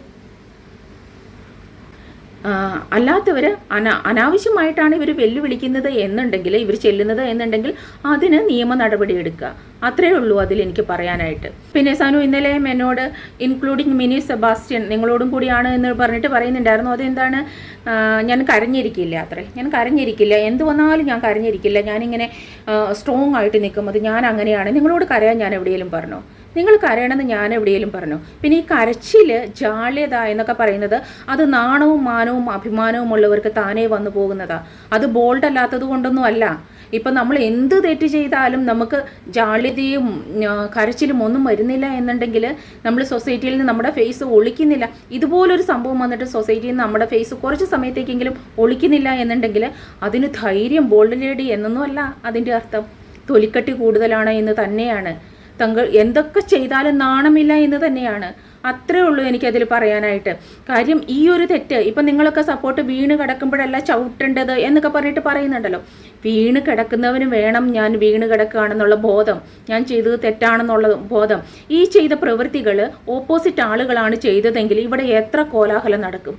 അല്ലാത്തവർ അനാ അനാവശ്യമായിട്ടാണ് ഇവർ വെല്ലുവിളിക്കുന്നത് എന്നുണ്ടെങ്കിൽ ഇവർ ചെല്ലുന്നത് എന്നുണ്ടെങ്കിൽ അതിന് നിയമ നടപടി എടുക്കുക. അത്രേ ഉള്ളൂ അതിൽ എനിക്ക് പറയാനായിട്ട്. പിന്നെ സാനു ഇന്നലെ എന്നോട് ഇൻക്ലൂഡിങ് മിനി സെബാസ്റ്റ്യൻ നിങ്ങളോടും കൂടിയാണ് എന്ന് പറഞ്ഞിട്ട് പറയുന്നുണ്ടായിരുന്നു. അതെന്താണ്? ഞാൻ കരഞ്ഞിരിക്കില്ല അത്രേ. ഞാൻ കരഞ്ഞിരിക്കില്ല. എന്ത് വന്നാലും ഞാൻ കരഞ്ഞിരിക്കില്ല. ഞാനിങ്ങനെ സ്ട്രോങ് ആയിട്ട് നിൽക്കുമ്പോൾ ഞാൻ അങ്ങനെയാണ്. നിങ്ങളോട് കരയാൻ ഞാൻ എവിടെയെങ്കിലും പറഞ്ഞോ? നിങ്ങൾ കരയണമെന്ന് ഞാൻ എവിടെയെങ്കിലും പറഞ്ഞു. പിന്നെ ഈ കരച്ചിൽ ജാള്യത എന്നൊക്കെ പറയുന്നത് അത് നാണവും മാനവും അഭിമാനവും ഉള്ളവർക്ക് താനേ വന്നു പോകുന്നതാ. അത് ബോൾഡ് അല്ലാത്തത് കൊണ്ടൊന്നും അല്ല. ഇപ്പം നമ്മൾ എന്ത് തെറ്റ് ചെയ്താലും നമുക്ക് ജാള്യതയും കരച്ചിലും ഒന്നും വരുന്നില്ല എന്നുണ്ടെങ്കിൽ നമ്മൾ സൊസൈറ്റിയിൽ നിന്ന് നമ്മുടെ ഫേസ് ഒളിക്കുന്നില്ല. ഇതുപോലൊരു സംഭവം വന്നിട്ട് സൊസൈറ്റിയിൽ നിന്ന് നമ്മുടെ ഫേസ് കുറച്ച് സമയത്തേക്കെങ്കിലും ഒളിക്കുന്നില്ല എന്നുണ്ടെങ്കിൽ അതിന് ധൈര്യം ബോൾഡ് ലേഡി എന്നൊന്നും അല്ല അതിന്റെ അർത്ഥം. തൊലിക്കട്ടി കൂടുതലാണ് എന്ന് തന്നെയാണ്. തങ്ങൾ എന്തൊക്കെ ചെയ്താലും നാണമില്ല എന്ന് തന്നെയാണ്. അത്രേ ഉള്ളൂ എനിക്കതിൽ പറയാനായിട്ട്. കാര്യം ഈ ഒരു തെറ്റ് ഇപ്പം നിങ്ങളൊക്കെ സപ്പോർട്ട് വീണ് കിടക്കുമ്പോഴല്ല ചവിട്ടേണ്ടത് എന്നൊക്കെ പറഞ്ഞിട്ട് പറയുന്നുണ്ടല്ലോ. വീണ് കിടക്കുന്നവന് വേണം ഞാൻ വീണ് കിടക്കുകയാണെന്നുള്ള ബോധം. ഞാൻ ചെയ്തത് തെറ്റാണെന്നുള്ള ബോധം. ഈ ചെയ്ത പ്രവൃത്തികൾ ഓപ്പോസിറ്റ് ആളുകളാണ് ചെയ്തതെങ്കിൽ ഇവിടെ എത്ര കോലാഹലം നടക്കും?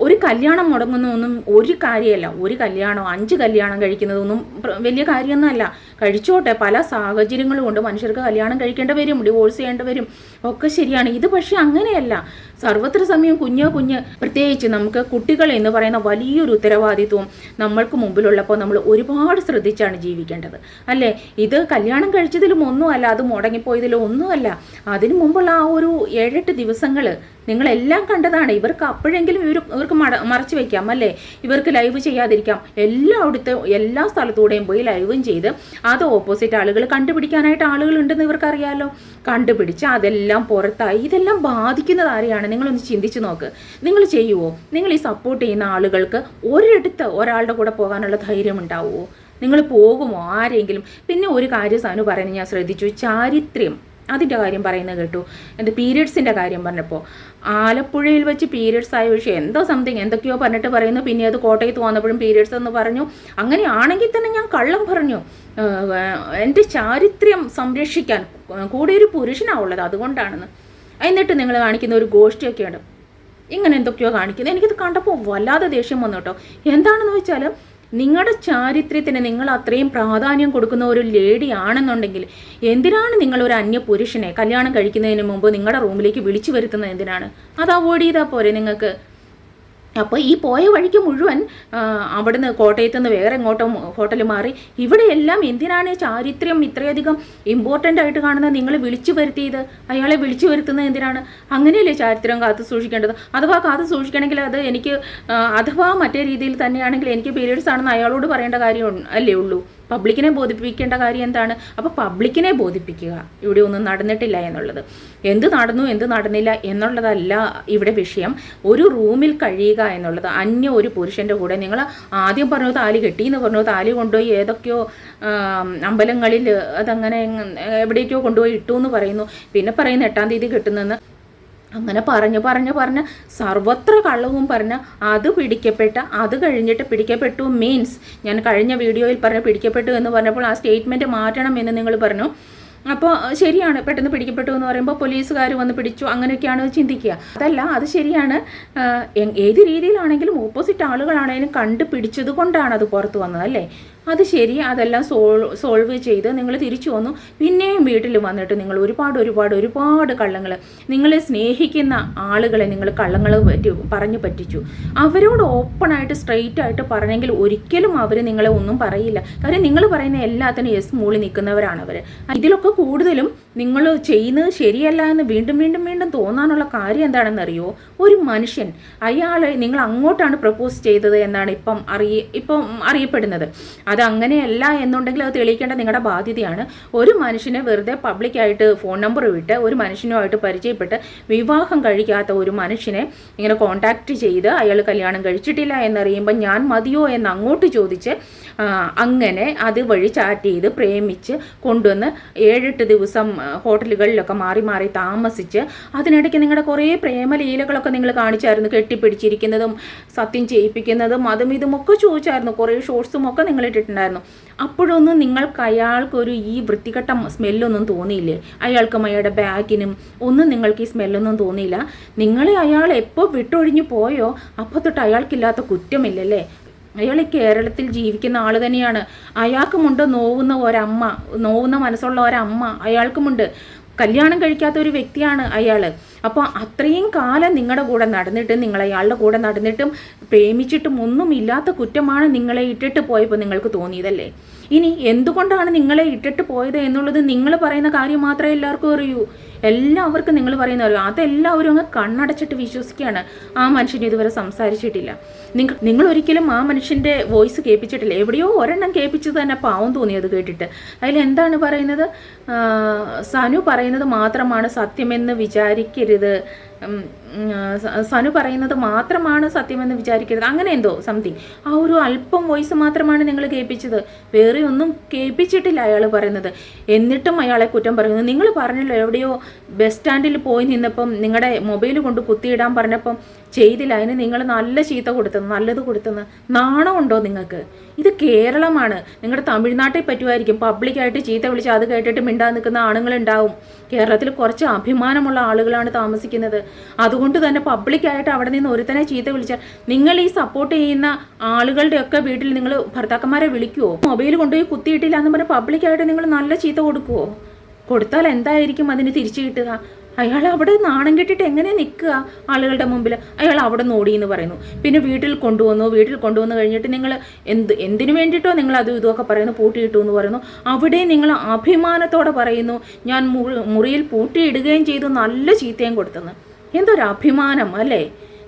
ഒരു കല്യാണം മുടങ്ങുന്നതൊന്നും ഒരു കാര്യമല്ല. ഒരു കല്യാണം അഞ്ച് കല്യാണം കഴിക്കുന്നതൊന്നും വലിയ വലിയ കാര്യമൊന്നുമല്ല. കഴിച്ചോട്ടെ പല സാഹചര്യങ്ങളും കൊണ്ട് മനുഷ്യർക്ക് കല്യാണം കഴിക്കേണ്ടി വരും ഡിവോഴ്സ് ചെയ്യേണ്ടി വരും. ഒക്കെ ശരിയാണ്. ഇത് പക്ഷേ അങ്ങനെയല്ല. സർവത്ര സമയം കുഞ്ഞ് കുഞ്ഞ്. പ്രത്യേകിച്ച് നമുക്ക് കുട്ടികൾ എന്ന് പറയുന്ന വലിയൊരു ഉത്തരവാദിത്വം നമ്മൾക്ക് മുമ്പിലുള്ളപ്പോൾ നമ്മൾ ഒരുപാട് ശ്രദ്ധിച്ചാണ് ജീവിക്കേണ്ടത്. അല്ലേ? ഇത് കല്യാണം കഴിച്ചതിലും ഒന്നുമല്ല അത് മുടങ്ങിപ്പോയതിലും ഒന്നുമല്ല. അതിനു മുമ്പുള്ള ആ ഒരു ഏഴെട്ട് ദിവസങ്ങൾ നിങ്ങളെല്ലാം കണ്ടതാണ്. ഇവർക്ക് അപ്പോഴെങ്കിലും ഇവർ ഇവർക്ക് മട മറച്ചു വെക്കാം അല്ലേ? ഇവർക്ക് ലൈവ് ചെയ്യാതിരിക്കാം. എല്ലായിടത്തും എല്ലാ സ്ഥലത്തൂടെയും പോയി ലൈവും ചെയ്ത് അത് ഓപ്പോസിറ്റ് ആളുകൾ കണ്ടുപിടിക്കാനായിട്ട് ആളുകളുണ്ടെന്ന് ഇവർക്കറിയാലോ. കണ്ടുപിടിച്ച് അതെല്ലാം പുറത്തായി. ഇതെല്ലാം ബാധിക്കുന്നത് ആരെയാണ്? നിങ്ങളൊന്ന് ചിന്തിച്ച് നോക്ക്. നിങ്ങൾ ചെയ്യുമോ നിങ്ങൾ ഈ സപ്പോർട്ട് ചെയ്യുന്ന ആളുകൾക്ക് ഒരിടത്ത് ഒരാളുടെ കൂടെ പോകാനുള്ള ധൈര്യം ഉണ്ടാവുമോ നിങ്ങൾ പോകുമോ ആരെങ്കിലും? പിന്നെ ഒരു കാര്യം സാനു പറയുന്നത് ഞാൻ ശ്രദ്ധിച്ചു. ചാരിത്രം. അതിന്റെ കാര്യം പറയുന്നത് കേട്ടു. എന്ത് പീരിയഡ്സിന്റെ കാര്യം പറഞ്ഞപ്പോൾ ആലപ്പുഴയിൽ വെച്ച് പീരിയഡ്സ് ആയ വിഷയം എന്തോ സംതിങ് എന്തൊക്കെയോ പറഞ്ഞിട്ട് പറയുന്നു. പിന്നെ അത് കോട്ടയത്ത് വന്നപ്പോഴും പീരിയഡ്സ് എന്ന് പറഞ്ഞു. അങ്ങനെയാണെങ്കിൽ തന്നെ ഞാൻ കള്ളം പറഞ്ഞു. എന്റെ ചാരിത്രം സംരക്ഷിക്കാൻ കൂടെ ഒരു പുരുഷനാവുള്ളത് അതുകൊണ്ടാണെന്ന്. എന്നിട്ട് നിങ്ങൾ കാണിക്കുന്ന ഒരു ഗോഷ്ഠിയൊക്കെയുണ്ട്. ഇങ്ങനെ എന്തൊക്കെയോ കാണിക്കുന്നത് എനിക്കിത് കണ്ടപ്പോൾ വല്ലാതെ ദേഷ്യം വന്നു കേട്ടോ. എന്താണെന്ന് വെച്ചാൽ നിങ്ങളുടെ ചാരിത്രത്തിന് നിങ്ങൾ അത്രയും പ്രാധാന്യം കൊടുക്കുന്ന ഒരു ലേഡി ആണെന്നുണ്ടെങ്കിൽ എന്തിനാണ് നിങ്ങൾ ഒരു അന്യ പുരുഷനെ കല്യാണം കഴിക്കുന്നതിന് മുമ്പ് നിങ്ങളുടെ റൂമിലേക്ക് വിളിച്ചു വരുത്തുന്നത് എന്തിനാണ്? അത് അവോയ്ഡ് ചെയ്താൽ പോരെ നിങ്ങൾക്ക്? അപ്പോൾ ഈ പോയ വഴിക്ക് മുഴുവൻ അവിടുന്ന് കോട്ടയത്ത് നിന്ന് വേറെ എങ്ങോട്ടും ഹോട്ടൽ മാറി. ഇവിടെയെല്ലാം എന്തിനാണ് ചാരിത്രം ഇത്രയധികം ഇമ്പോർട്ടന്റ് ആയിട്ട് കാണുന്നത്? നിങ്ങൾ വിളിച്ചു വരുത്തിയത്? അയാളെ വിളിച്ചു വരുത്തുന്നത് എന്തിനാണ്? അങ്ങനെയല്ലേ ചാരിത്രം കാത്തു സൂക്ഷിക്കേണ്ടത്? അഥവാ കാത്തു സൂക്ഷിക്കണമെങ്കിൽ അത് എനിക്ക് അഥവാ മറ്റേ രീതിയിൽ തന്നെയാണെങ്കിൽ എനിക്ക് പീരീഡ്സ് ആണെന്ന് അയാളോട് പറയേണ്ട കാര്യം അല്ലേ ഉള്ളൂ? പബ്ലിക്കിനെ ബോധിപ്പിക്കേണ്ട കാര്യം എന്താണ്? അപ്പോൾ പബ്ലിക്കിനെ ബോധിപ്പിക്കുക. ഇവിടെ ഒന്നും നടന്നിട്ടില്ല എന്നുള്ളത്. എന്ത് നടന്നു എന്ത് നടന്നില്ല എന്നുള്ളതല്ല ഇവിടെ വിഷയം. ഒരു റൂമിൽ കഴിയുക എന്നുള്ളത്. അന്യ ഒരു പുരുഷന്റെ കൂടെ നിങ്ങൾ ആദ്യം പറഞ്ഞു താലി കെട്ടി എന്ന് പറഞ്ഞു താലി കൊണ്ടുപോയി ഏതൊക്കെയോ അമ്പലങ്ങളിൽ അതങ്ങനെ എവിടേക്കോ കൊണ്ടുപോയി ഇട്ടു എന്ന് പറയുന്നു. പിന്നെ പറയുന്നു എട്ടാം തീയതി കിട്ടുന്നെന്ന്. അങ്ങനെ പറഞ്ഞു പറഞ്ഞു പറഞ്ഞ് സർവത്ര കള്ളവും പറഞ്ഞ് അത് പിടിക്കപ്പെട്ട അത് കഴിഞ്ഞിട്ട് പിടിക്കപ്പെട്ടു മീൻസ് ഞാൻ കഴിഞ്ഞ വീഡിയോയിൽ പറഞ്ഞ പിടിക്കപ്പെട്ടു എന്ന് പറഞ്ഞപ്പോൾ ആ സ്റ്റേറ്റ്മെന്റ് മാറ്റണം എന്ന് നിങ്ങൾ പറഞ്ഞു. അപ്പോൾ ശരിയാണ് പെട്ടെന്ന് പിടിക്കപ്പെട്ടു എന്ന് പറയുമ്പോൾ പോലീസുകാർ വന്ന് പിടിച്ചു അങ്ങനെയൊക്കെയാണ് ചിന്തിക്കുക. അതല്ല അത് ശരിയാണ്. ഏത് രീതിയിലാണെങ്കിലും ഓപ്പോസിറ്റ് ആളുകളാണെങ്കിലും കണ്ടുപിടിച്ചത് കൊണ്ടാണ് അത് പുറത്ത് വന്നത് അല്ലേ? അത് ശരി അതെല്ലാം സോൾ സോൾവ് ചെയ്ത് നിങ്ങൾ തിരിച്ചു വന്നു. പിന്നെയും വീട്ടിൽ വന്നിട്ട് നിങ്ങൾ ഒരുപാട് ഒരുപാട് ഒരുപാട് കള്ളങ്ങൾ നിങ്ങളെ സ്നേഹിക്കുന്ന ആളുകളെ നിങ്ങൾ കള്ളങ്ങൾ പറ്റി പറഞ്ഞു പറ്റിച്ചു. അവരോട് ഓപ്പണായിട്ട് സ്ട്രെയിറ്റ് ആയിട്ട് പറഞ്ഞെങ്കിൽ ഒരിക്കലും അവർ നിങ്ങളെ ഒന്നും പറയില്ല. കാര്യം നിങ്ങൾ പറയുന്ന എല്ലാത്തിനും യെസ് മൂളി നിൽക്കുന്നവരാണ് അവർ ഇതിലൊക്കെ കൂടുതലും നിങ്ങൾ ചെയ്യുന്നത് ശരിയല്ല എന്ന് വീണ്ടും വീണ്ടും വീണ്ടും തോന്നാനുള്ള കാര്യം എന്താണെന്നറിയോ? ഒരു മനുഷ്യൻ അയാളെ നിങ്ങൾ അങ്ങോട്ടാണ് പ്രപ്പോസ് ചെയ്തത് എന്നാണ് ഇപ്പം അറിയ ഇപ്പം അറിയപ്പെടുന്നത്. അത് അങ്ങനെയല്ല എന്നുണ്ടെങ്കിൽ അത് തെളിയിക്കേണ്ട നിങ്ങളുടെ ബാധ്യതയാണ്. ഒരു മനുഷ്യനെ വെറുതെ പബ്ലിക്കായിട്ട് ഫോൺ നമ്പർ വിട്ട് ഒരു മനുഷ്യനുമായിട്ട് പരിചയപ്പെട്ട് വിവാഹം കഴിക്കാത്ത ഒരു മനുഷ്യനെ ഇങ്ങനെ കോൺടാക്ട് ചെയ്ത് അയാൾ കല്യാണം കഴിച്ചിട്ടില്ല എന്നറിയുമ്പോൾ ഞാൻ മതിയോ എന്ന് അങ്ങോട്ട് ചോദിച്ച് അങ്ങനെ അതുവഴി ചാറ്റ് ചെയ്ത് പ്രേമിച്ച് കൊണ്ടുവന്ന് ഏഴെട്ട് ദിവസം ഹോട്ടലുകളിലൊക്കെ മാറി മാറി താമസിച്ച് അതിനിടയ്ക്ക് നിങ്ങളുടെ കുറേ പ്രേമലീലകളൊക്കെ നിങ്ങൾ കാണിച്ചായിരുന്നു കെട്ടിപ്പിടിച്ചിരിക്കുന്നതും സത്യം ചെയ്യിപ്പിക്കുന്നതും അതും ഇതുമൊക്കെ ചോദിച്ചായിരുന്നു കുറേ ഷോർട്സും ഒക്കെ നിങ്ങൾ ഇട്ടിട്ടുണ്ടായിരുന്നു. അപ്പോഴൊന്നും നിങ്ങൾക്ക് അയാൾക്കൊരു ഈ വൃത്തികെട്ട സ്മെല്ലൊന്നും തോന്നിയില്ലേ? അയാൾക്കും അയാളുടെ ബാഗിനും ഒന്നും നിങ്ങൾക്ക് ഈ സ്മെല്ലൊന്നും തോന്നിയില്ല. നിങ്ങളെ അയാൾ എപ്പോൾ വിട്ടൊഴിഞ്ഞു പോയോ? അപ്പോൾ തൊട്ട് അയാൾക്കില്ലാത്ത കുറ്റമില്ലല്ലേ? അയാൾ കേരളത്തിൽ ജീവിക്കുന്ന ആൾ തന്നെയാണ്. അയാൾക്കുമുണ്ട് നോവുന്ന ഒരമ്മ നോവുന്ന മനസ്സുള്ള ഒരമ്മ അയാൾക്കുമുണ്ട്. കല്യാണം കഴിക്കാത്ത ഒരു വ്യക്തിയാണ് അയാൾ അപ്പോൾ അത്രയും കാലം നിങ്ങളുടെ കൂടെ നടന്നിട്ടും നിങ്ങൾ അയാളുടെ കൂടെ നടന്നിട്ടും പ്രേമിച്ചിട്ടും ഒന്നും ഇല്ലാത്ത കുറ്റമാണ് നിങ്ങളെ ഇട്ടിട്ട് പോയപ്പോൾ നിങ്ങൾക്ക് തോന്നിയതല്ലേ? ഇനി എന്തുകൊണ്ടാണ് നിങ്ങളെ ഇട്ടിട്ട് പോയത് എന്നുള്ളത് നിങ്ങൾ പറയുന്ന കാര്യം മാത്രമേ എല്ലാവർക്കും അറിയൂ. എല്ലാവർക്കും നിങ്ങൾ പറയുന്ന അറിയാം അതെല്ലാവരും അങ്ങ് കണ്ണടച്ചിട്ട് വിശ്വസിക്കുകയാണ്. ആ മനുഷ്യൻ ഇതുവരെ സംസാരിച്ചിട്ടില്ല. നിങ്ങൾ നിങ്ങൾ ഒരിക്കലും ആ മനുഷ്യന്റെ വോയിസ് കേൾപ്പിച്ചിട്ടില്ല. എവിടെയോ ഒരെണ്ണം കേൾപ്പിച്ചത് തന്നെ പാവം തോന്നിയത് കേട്ടിട്ട്. അതിൽ എന്താണ് പറയുന്നത്? സനു പറയുന്നത് മാത്രമാണ് സത്യമെന്ന് വിചാരിക്കരുത്. സനു പറയുന്നത് മാത്രമാണ് സത്യമെന്ന് വിചാരിക്കരുത്. അങ്ങനെ എന്തോ സംതിങ് ആ ഒരു അല്പം വോയിസ് മാത്രമാണ് നിങ്ങൾ കേൾപ്പിച്ചത്. വേറെ ഒന്നും കേൾപ്പിച്ചിട്ടില്ല അയാൾ പറയുന്നത്. എന്നിട്ടും അയാളെ കുറ്റം പറയുന്നത്. നിങ്ങൾ പറഞ്ഞല്ലോ എവിടെയോ ബസ് സ്റ്റാൻഡിൽ പോയി നിന്നപ്പം നിങ്ങളുടെ മൊബൈൽ കൊണ്ട് കുത്തിയിടാൻ പറഞ്ഞപ്പം ചെയ്തില്ല. അതിന് നിങ്ങൾ നല്ല ചീത്ത കൊടുത്തെന്ന് നല്ലത് കൊടുത്തെന്ന് നാണമുണ്ടോ നിങ്ങൾക്ക്? ഇത് കേരളമാണ്. നിങ്ങളുടെ തമിഴ്നാട്ടിൽ പറ്റുമായിരിക്കും. പബ്ലിക്കായിട്ട് ചീത്ത വിളിച്ച് അത് കേട്ടിട്ട് മിണ്ടാൻ നിൽക്കുന്ന ആണുങ്ങളുണ്ടാവും. കേരളത്തിൽ കുറച്ച് അഭിമാനമുള്ള ആളുകളാണ് താമസിക്കുന്നത്. അതുകൊണ്ട് തന്നെ പബ്ലിക്കായിട്ട് അവിടെ നിന്ന് ഒരുത്തനെ ചീത്ത വിളിച്ചാൽ നിങ്ങൾ ഈ സപ്പോർട്ട് ചെയ്യുന്ന ആളുകളുടെയൊക്കെ വീട്ടിൽ നിങ്ങൾ ഭർത്താക്കന്മാരെ വിളിക്കുമോ മൊബൈൽ കൊണ്ടുപോയി കുത്തിയിട്ടില്ല എന്ന് പറഞ്ഞാൽ പബ്ലിക്കായിട്ട് നിങ്ങൾ നല്ല ചീത്ത കൊടുക്കുവോ? കൊടുത്താൽ എന്തായിരിക്കും അതിന് തിരിച്ചു കിട്ടുക? അയാൾ അവിടെ നാണം കെട്ടിട്ട് എങ്ങനെ നിൽക്കുക ആളുകളുടെ മുമ്പിൽ? അയാൾ അവിടെ നിന്ന് ഓടി എന്ന് പറയുന്നു. പിന്നെ വീട്ടിൽ കൊണ്ടുവന്നു വീട്ടിൽ കൊണ്ടുവന്നു കഴിഞ്ഞിട്ട് നിങ്ങൾ എന്ത് എന്തിനു വേണ്ടിയിട്ടോ നിങ്ങൾ അതും ഇതുമൊക്കെ പറയുന്നു പൂട്ടിയിട്ടു എന്ന് പറയുന്നു. അവിടെ നിങ്ങൾ അഭിമാനത്തോടെ പറയുന്നു ഞാൻ മുറി മുറിയിൽ പൂട്ടിയിടുകയും ചെയ്തു നല്ല ചീത്തയും കൊടുത്തെന്ന്. എന്തൊരു അഭിമാനം അല്ലേ?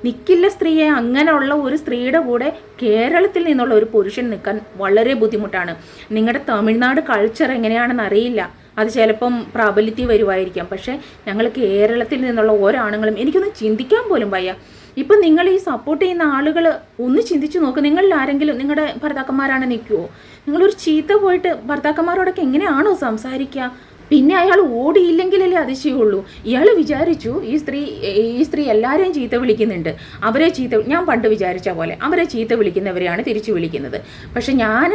നിൽക്കില്ല സ്ത്രീയെ അങ്ങനെയുള്ള ഒരു സ്ത്രീയുടെ കൂടെ കേരളത്തിൽ നിന്നുള്ള ഒരു പുരുഷൻ നിൽക്കാൻ വളരെ ബുദ്ധിമുട്ടാണ്. നിങ്ങളുടെ തമിഴ്നാട് കൾച്ചർ എങ്ങനെയാണെന്ന് അറിയില്ല. അത് ചിലപ്പം പ്രാബല്യത്തിൽ വരുമായിരിക്കാം പക്ഷേ ഞങ്ങൾ കേരളത്തിൽ നിന്നുള്ള ഓരാണുങ്ങളും എനിക്കൊന്ന് ചിന്തിക്കാൻ പോലും വയ്യ. ഇപ്പം നിങ്ങൾ ഈ സപ്പോർട്ട് ചെയ്യുന്ന ആളുകൾ ഒന്ന് ചിന്തിച്ചു നോക്ക്. നിങ്ങളിൽ ആരെങ്കിലും നിങ്ങളുടെ ഭർത്താക്കന്മാരാണ് നിൽക്കുമോ നിങ്ങളൊരു ചീത്ത പോയിട്ട് ഭർത്താക്കന്മാരോടൊക്കെ എങ്ങനെയാണോ സംസാരിക്കുക? പിന്നെ അയാൾ ഓടിയില്ലെങ്കിലല്ലേ അതിശയമുള്ളൂ. ഇയാൾ വിചാരിച്ചു ഈ സ്ത്രീ ഈ സ്ത്രീ എല്ലാവരെയും ചീത്ത വിളിക്കുന്നുണ്ട്. അവരെ ചീത്ത ഞാൻ പണ്ട് വിചാരിച്ച പോലെ അവരെ ചീത്ത വിളിക്കുന്നവരെയാണ് തിരിച്ചു വിളിക്കുന്നത്. പക്ഷെ ഞാൻ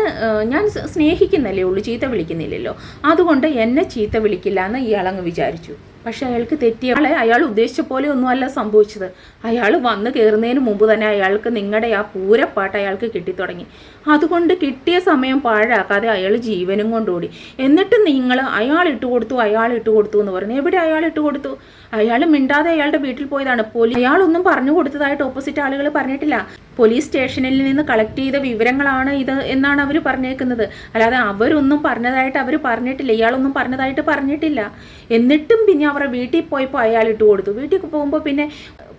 ഞാൻ സ്നേഹിക്കുന്നല്ലേ ഉള്ളൂ ചീത്ത വിളിക്കുന്നില്ലല്ലോ. അതുകൊണ്ട് എന്നെ ചീത്ത വിളിക്കില്ല എന്ന് ഇയാളങ്ങ് വിചാരിച്ചു. പക്ഷെ അയാൾക്ക് തെറ്റിയ അയാൾ ഉദ്ദേശിച്ച പോലെ ഒന്നുമല്ല സംഭവിച്ചത്. അയാൾ വന്ന് കയറുന്നതിന് മുമ്പ് തന്നെ അയാൾക്ക് നിങ്ങളുടെ ആ പൂരപ്പാട്ട് അയാൾക്ക് കിട്ടിത്തുടങ്ങി. അതുകൊണ്ട് കിട്ടിയ സമയം പാഴാക്കാതെ അയാൾ ജീവനും കൊണ്ടോടി. എന്നിട്ട് നിങ്ങൾ അയാൾ ഇട്ട് കൊടുത്തു അയാൾ ഇട്ട് കൊടുത്തു എന്ന് പറഞ്ഞു. എവിടെ അയാൾ ഇട്ട് കൊടുത്തു? അയാൾ മിണ്ടാതെ അയാളുടെ വീട്ടിൽ പോയതാണ്. പോലീസ് അയാളൊന്നും പറഞ്ഞു കൊടുത്തതായിട്ട് ഓപ്പോസിറ്റ് ആളുകൾ പറഞ്ഞിട്ടില്ല. പോലീസ് സ്റ്റേഷനിൽ നിന്ന് കളക്ട് ചെയ്ത വിവരങ്ങളാണ് ഇത് എന്നാണ് അവർ പറഞ്ഞേക്കുന്നത്. അല്ലാതെ അവരൊന്നും പറഞ്ഞതായിട്ട് അവർ പറഞ്ഞിട്ടില്ല. ഇയാളൊന്നും പറഞ്ഞതായിട്ട് പറഞ്ഞിട്ടില്ല. എന്നിട്ടും പിന്നെ അവരുടെ വീട്ടിൽ പോയപ്പോൾ അയാൾ ഇട്ട് കൊടുത്തു. വീട്ടിൽ പോകുമ്പോൾ പിന്നെ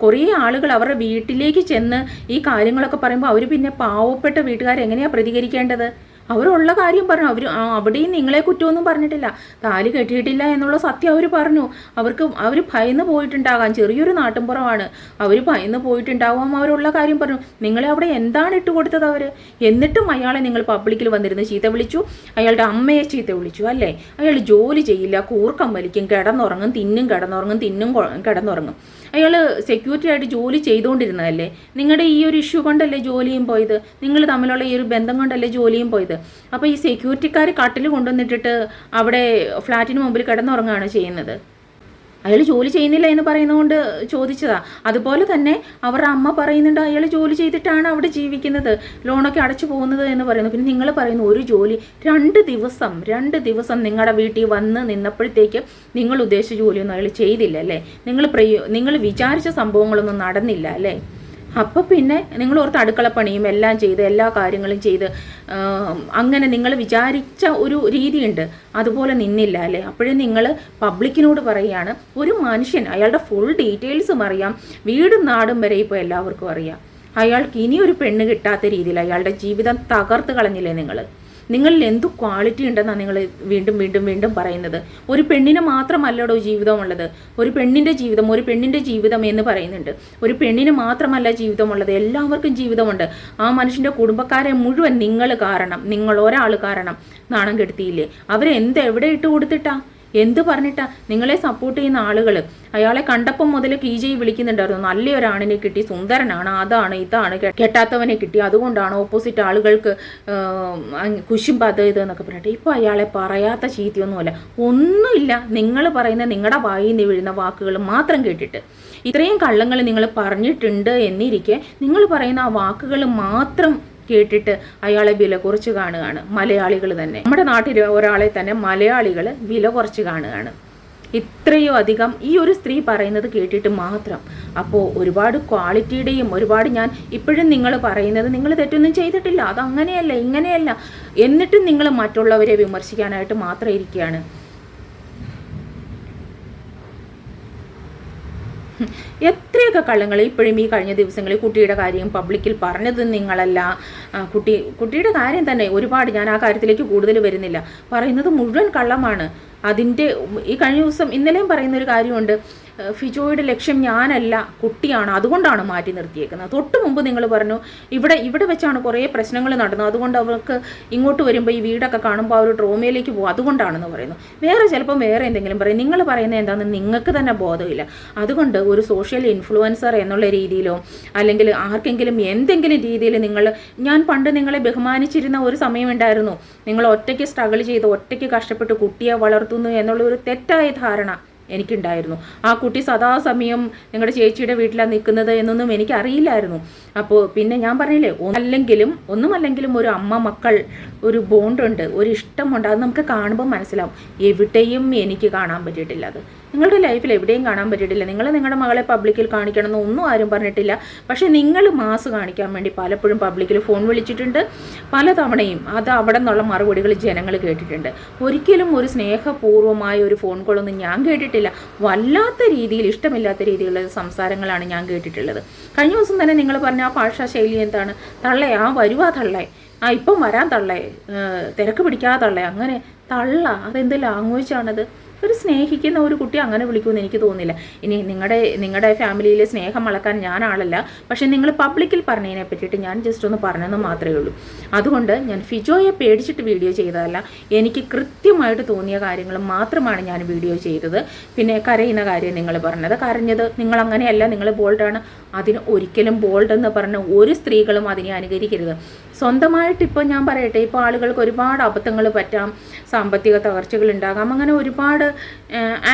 കുറേ ആളുകൾ അവരുടെ വീട്ടിലേക്ക് ചെന്ന് ഈ കാര്യങ്ങളൊക്കെ പറയുമ്പോൾ അവർ പിന്നെ പാവപ്പെട്ട വീട്ടുകാരെങ്ങനെയാണ് പ്രതികരിക്കേണ്ടത്? അവരുള്ള കാര്യം പറഞ്ഞു. അവർ അവിടെയും നിങ്ങളെ കുറ്റമൊന്നും പറഞ്ഞിട്ടില്ല. താലി കെട്ടിയിട്ടില്ല എന്നുള്ള സത്യം അവർ പറഞ്ഞു. അവർക്ക് അവർ ഭയന്ന് പോയിട്ടുണ്ടാകാം. ചെറിയൊരു നാട്ടിൻപുറമാണ് അവർ ഭയന്ന് പോയിട്ടുണ്ടാവാം അവരുള്ള കാര്യം പറഞ്ഞു. നിങ്ങളെ അവിടെ എന്താണ് ഇട്ട് കൊടുത്തത് അവർ എന്നിട്ടും അയാളെ നിങ്ങൾ പബ്ലിക്കിൽ വന്നിരുന്ന് ചീത്ത വിളിച്ചു. അയാളുടെ അമ്മയെ ചീത്ത വിളിച്ചു അല്ലേ? അയാൾ ജോലി ചെയ്യില്ല. കൂർക്കം വലിക്കും കിടന്നുറങ്ങും തിന്നും കിടന്നുറങ്ങും തിന്നും കിടന്നുറങ്ങും. അയാൾ സെക്യൂരിറ്റി ആയിട്ട് ജോലി ചെയ്തുകൊണ്ടിരുന്നതല്ലേ? നിങ്ങളുടെ ഈ ഒരു ഇഷ്യൂ കൊണ്ടല്ലേ ജോലിയും പോയത്? നിങ്ങൾ തമ്മിലുള്ള ഈ ഒരു ബന്ധം കൊണ്ടല്ലേ ജോലിയും പോയത്? അപ്പോൾ ഈ സെക്യൂരിറ്റിക്കാർ കട്ടിൽ കൊണ്ടുവന്നിട്ടിട്ട് അവിടെ ഫ്ലാറ്റിന് മുമ്പിൽ കിടന്നുറങ്ങുകയാണ് ചെയ്യുന്നത്. അയാൾ ജോലി ചെയ്യുന്നില്ല എന്ന് പറയുന്നതുകൊണ്ട് ചോദിച്ചതാ. അതുപോലെ തന്നെ അവരുടെ അമ്മ പറയുന്നുണ്ട് അയാൾ ജോലി ചെയ്തിട്ടാണ് അവിടെ ജീവിക്കുന്നത്. ലോണൊക്കെ അടച്ചു പോകുന്നത് എന്ന് പറയുന്നു. പിന്നെ നിങ്ങൾ പറയുന്നു ഒരു ജോലി രണ്ട് ദിവസം രണ്ട് ദിവസം നിങ്ങളുടെ വീട്ടിൽ വന്ന് നിന്നപ്പോഴത്തേക്ക് നിങ്ങൾ ഉദ്ദേശിച്ച ജോലിയൊന്നും അയാൾ ചെയ്തില്ല അല്ലേ? നിങ്ങൾ പ്രയോ നിങ്ങൾ വിചാരിച്ച സംഭവങ്ങളൊന്നും നടന്നില്ല അല്ലേ? അപ്പോൾ പിന്നെ നിങ്ങൾ ഓർത്ത് അടുക്കളപ്പണിയും എല്ലാം ചെയ്ത് എല്ലാ കാര്യങ്ങളും ചെയ്ത് അങ്ങനെ നിങ്ങൾ വിചാരിച്ച ഒരു രീതിയുണ്ട്. അതുപോലെ നിന്നില്ല അല്ലേ? അപ്പോഴേ നിങ്ങൾ പബ്ലിക്കിനോട് പറയുകയാണ് ഒരു മനുഷ്യൻ അയാളുടെ ഫുൾ ഡീറ്റെയിൽസും അറിയാം വീടും നാടും വരെ ഇപ്പോൾ എല്ലാവർക്കും അറിയാം. അയാൾക്ക് ഇനി ഒരു പെണ്ണ് കിട്ടാത്ത രീതിയിൽ അയാളുടെ ജീവിതം തകർത്ത് കളഞ്ഞില്ലേ നിങ്ങൾ? നിങ്ങളിൽ എന്തു ക്വാളിറ്റി ഉണ്ടെന്നാണ് നിങ്ങൾ വീണ്ടും വീണ്ടും വീണ്ടും പറയുന്നത്? ഒരു പെണ്ണിന് മാത്രമല്ലടോ ജീവിതമുള്ളത്. ഒരു പെണ്ണിന്റെ ജീവിതം ഒരു പെണ്ണിന്റെ ജീവിതം എന്ന് പറയുന്നുണ്ട്. ഒരു പെണ്ണിന് മാത്രമല്ല ജീവിതമുള്ളത്. എല്ലാവർക്കും ജീവിതമുണ്ട്. ആ മനുഷ്യന്റെ കുടുംബക്കാരെ മുഴുവൻ നിങ്ങൾ കാരണം നിങ്ങൾ ഒരാൾ കാരണം നാണം കെടുത്തിയില്ലേ? അവരെ എന്ത് എവിടെ ഇട്ട് കൊടുത്തിട്ടാ? എന്ത് പറഞ്ഞിട്ടാ? നിങ്ങളെ സപ്പോർട്ട് ചെയ്യുന്ന ആളുകൾ അയാളെ കണ്ടപ്പം മുതൽ കി ജെ വിളിക്കുന്നുണ്ടായിരുന്നു. നല്ലൊരാണിനെ കിട്ടി സുന്ദരനാണ് അതാണ് ഇതാണ് കെട്ടാത്തവനെ കിട്ടി. അതുകൊണ്ടാണ് ഓപ്പോസിറ്റ് ആളുകൾക്ക് കുശുമ്പ് അത് ഇത് എന്നൊക്കെ പറഞ്ഞിട്ട്. ഇപ്പോൾ അയാളെ പറയാത്ത ചീത്തയൊന്നുമല്ല. ഒന്നുമില്ല. നിങ്ങൾ പറയുന്ന നിങ്ങളുടെ വായിൽ നിന്ന് വീഴുന്ന വാക്കുകൾ മാത്രം കേട്ടിട്ട്. ഇത്രയും കള്ളങ്ങൾ നിങ്ങൾ പറഞ്ഞിട്ടുണ്ട് എന്നിരിക്കെ നിങ്ങൾ പറയുന്ന ആ വാക്കുകൾ മാത്രം കേട്ടിട്ട് അയാളെ വില കുറച്ച് കാണുകയാണ്. മലയാളികൾ തന്നെ. നമ്മുടെ നാട്ടിൽ ഒരാളെ തന്നെ മലയാളികൾ വില കുറച്ച് കാണുകയാണ്. ഇത്രയും അധികം ഈ ഒരു സ്ത്രീ പറയുന്നത് കേട്ടിട്ട് മാത്രം. അപ്പോൾ ഒരുപാട് ക്വാളിറ്റിയുടെയും ഒരുപാട് ഞാൻ ഇപ്പോഴും നിങ്ങൾ പറയുന്നത് നിങ്ങൾ തെറ്റൊന്നും ചെയ്തിട്ടില്ല. അതങ്ങനെയല്ല ഇങ്ങനെയല്ല. എന്നിട്ടും നിങ്ങൾ മറ്റുള്ളവരെ വിമർശിക്കാനായിട്ട് മാത്രം ഇരിക്കുകയാണ്. എത്രയൊക്കെ കള്ളങ്ങൾ ഇപ്പോഴും ഈ കഴിഞ്ഞ ദിവസങ്ങളിൽ കുട്ടിയുടെ കാര്യം പബ്ലിക്കിൽ പറഞ്ഞത് നിങ്ങളല്ല. കുട്ടി കുട്ടിയുടെ കാര്യം തന്നെ ഒരുപാട് ഞാൻ ആ കാര്യത്തിലേക്ക് കൂടുതൽ വരുന്നില്ല. പറയുന്നത് മുഴുവൻ കള്ളമാണ്. അതിന്റെ ഈ കഴിഞ്ഞ ദിവസം ഇന്നലെയും പറയുന്ന ഒരു കാര്യമുണ്ട്. ഫിജോയുടെ ലക്ഷ്യം ഞാനല്ല കുട്ടിയാണ്. അതുകൊണ്ടാണ് മാറ്റി നിർത്തിയേക്കുന്നത്. തൊട്ട് മുമ്പ് നിങ്ങൾ പറഞ്ഞു ഇവിടെ ഇവിടെ വെച്ചാണ് കുറേ പ്രശ്നങ്ങൾ നടന്നത്. അതുകൊണ്ട് അവർക്ക് ഇങ്ങോട്ട് വരുമ്പോൾ ഈ വീടൊക്കെ കാണുമ്പോൾ അവർ ട്രോമയിലേക്ക് പോകും അതുകൊണ്ടാണെന്ന് പറയുന്നു. വേറെ ചിലപ്പോൾ വേറെ എന്തെങ്കിലും പറയും. നിങ്ങൾ പറയുന്നത് എന്താണെന്ന് നിങ്ങൾക്ക് തന്നെ ബോധമില്ല. അതുകൊണ്ട് ഒരു സോഷ്യൽ ഇൻഫ്ലുവൻസർ എന്നുള്ള രീതിയിലോ അല്ലെങ്കിൽ ആർക്കെങ്കിലും എന്തെങ്കിലും രീതിയിൽ നിങ്ങൾ ഞാൻ പണ്ട് നിങ്ങളെ ബഹുമാനിച്ചിരുന്ന ഒരു സമയമുണ്ടായിരുന്നു നിങ്ങൾ ഒറ്റയ്ക്ക് സ്ട്രഗിൾ ചെയ്ത് ഒറ്റയ്ക്ക് കഷ്ടപ്പെട്ട് കുട്ടിയെ വളർത്തുന്നു എന്നുള്ള ഒരു തെറ്റായ ധാരണ. എനിക്കുണ്ടായിരുന്നു. ആ കുട്ടി സദാസമയം നിങ്ങളുടെ ചേച്ചിയുടെ വീട്ടിലാണ് നിൽക്കുന്നത് എന്നൊന്നും എനിക്ക് അറിയില്ലായിരുന്നു അപ്പോൾ പിന്നെ ഞാൻ പറഞ്ഞില്ലേ ഒന്നല്ലെങ്കിലും ഒന്നുമല്ലെങ്കിലും ഒരു അമ്മ മക്കൾ ഒരു ബോണ്ടുണ്ട് ഒരു ഇഷ്ടമുണ്ട് അത് നമുക്ക് കാണുമ്പോൾ മനസ്സിലാവും. എവിടെയും എനിക്ക് കാണാൻ പറ്റിയിട്ടില്ല അത്. നിങ്ങളുടെ ലൈഫിൽ എവിടെയും കാണാൻ പറ്റിയിട്ടില്ല. നിങ്ങൾ നിങ്ങളുടെ മകളെ പബ്ലിക്കിൽ കാണിക്കണമെന്ന് ഒന്നും ആരും പറഞ്ഞിട്ടില്ല. പക്ഷേ നിങ്ങൾ മാസ് കാണിക്കാൻ വേണ്ടി പലപ്പോഴും പബ്ലിക്കിൽ ഫോൺ വിളിച്ചിട്ടുണ്ട്. പല തവണയും അത് അവിടെ നിന്നുള്ള മറുപടികൾ ജനങ്ങൾ കേട്ടിട്ടുണ്ട്. ഒരിക്കലും ഒരു സ്നേഹപൂർവമായ ഒരു ഫോൺ കോളൊന്നും ഞാൻ കേട്ടിട്ടില്ല. വല്ലാത്ത രീതിയിൽ ഇഷ്ടമില്ലാത്ത രീതിയിലുള്ള സംസാരങ്ങളാണ് ഞാൻ കേട്ടിട്ടുള്ളത്. കഴിഞ്ഞ ദിവസം തന്നെ നിങ്ങൾ പറഞ്ഞ ആ ഭാഷാ ശൈലി എന്താണ്? തള്ളേ ആ വരുവാ തള്ളേ. ആ ഇപ്പം വരാൻ തള്ളേ. തിരക്ക് പിടിക്കാതെ തള്ളേ. അങ്ങനെ തള്ള. അതെന്ത് ലാംഗ്വേജ് ആണത്? ഒരു സ്നേഹിക്കുന്ന ഒരു കുട്ടി അങ്ങനെ വിളിക്കുമെന്ന് എനിക്ക് തോന്നുന്നില്ല. ഇനി നിങ്ങളുടെ നിങ്ങളുടെ ഫാമിലിയിലെ സ്നേഹം വളർക്കാൻ ഞാൻ ആളല്ല പക്ഷെ നിങ്ങൾ പബ്ലിക്കിൽ പറഞ്ഞതിനെ പറ്റിയിട്ട് ഞാൻ ജസ്റ്റ് ഒന്ന് പറഞ്ഞെന്ന് മാത്രമേ ഉള്ളൂ. അതുകൊണ്ട് ഞാൻ ഫിജോയെ പേടിച്ചിട്ട് വീഡിയോ ചെയ്തതല്ല. എനിക്ക് കൃത്യമായിട്ട് തോന്നിയ കാര്യങ്ങൾ മാത്രമാണ് ഞാൻ വീഡിയോ ചെയ്തത്. പിന്നെ കരയുന്ന കാര്യം നിങ്ങൾ പറഞ്ഞത്. കരഞ്ഞത് നിങ്ങൾ അങ്ങനെയല്ല നിങ്ങൾ ബോൾഡാണ് അതിന് ഒരിക്കലും ബോൾഡ് എന്ന് പറഞ്ഞ ഒരു സ്ത്രീകളും അതിനെ അനുകരിക്കരുത്. സ്വന്തമായിട്ട് ഇപ്പോൾ ഞാൻ പറയട്ടെ ഇപ്പോൾ ആളുകൾക്ക് ഒരുപാട് അബദ്ധങ്ങൾ പറ്റാം സാമ്പത്തിക തകർച്ചകൾ ഉണ്ടാകാം അങ്ങനെ ഒരുപാട്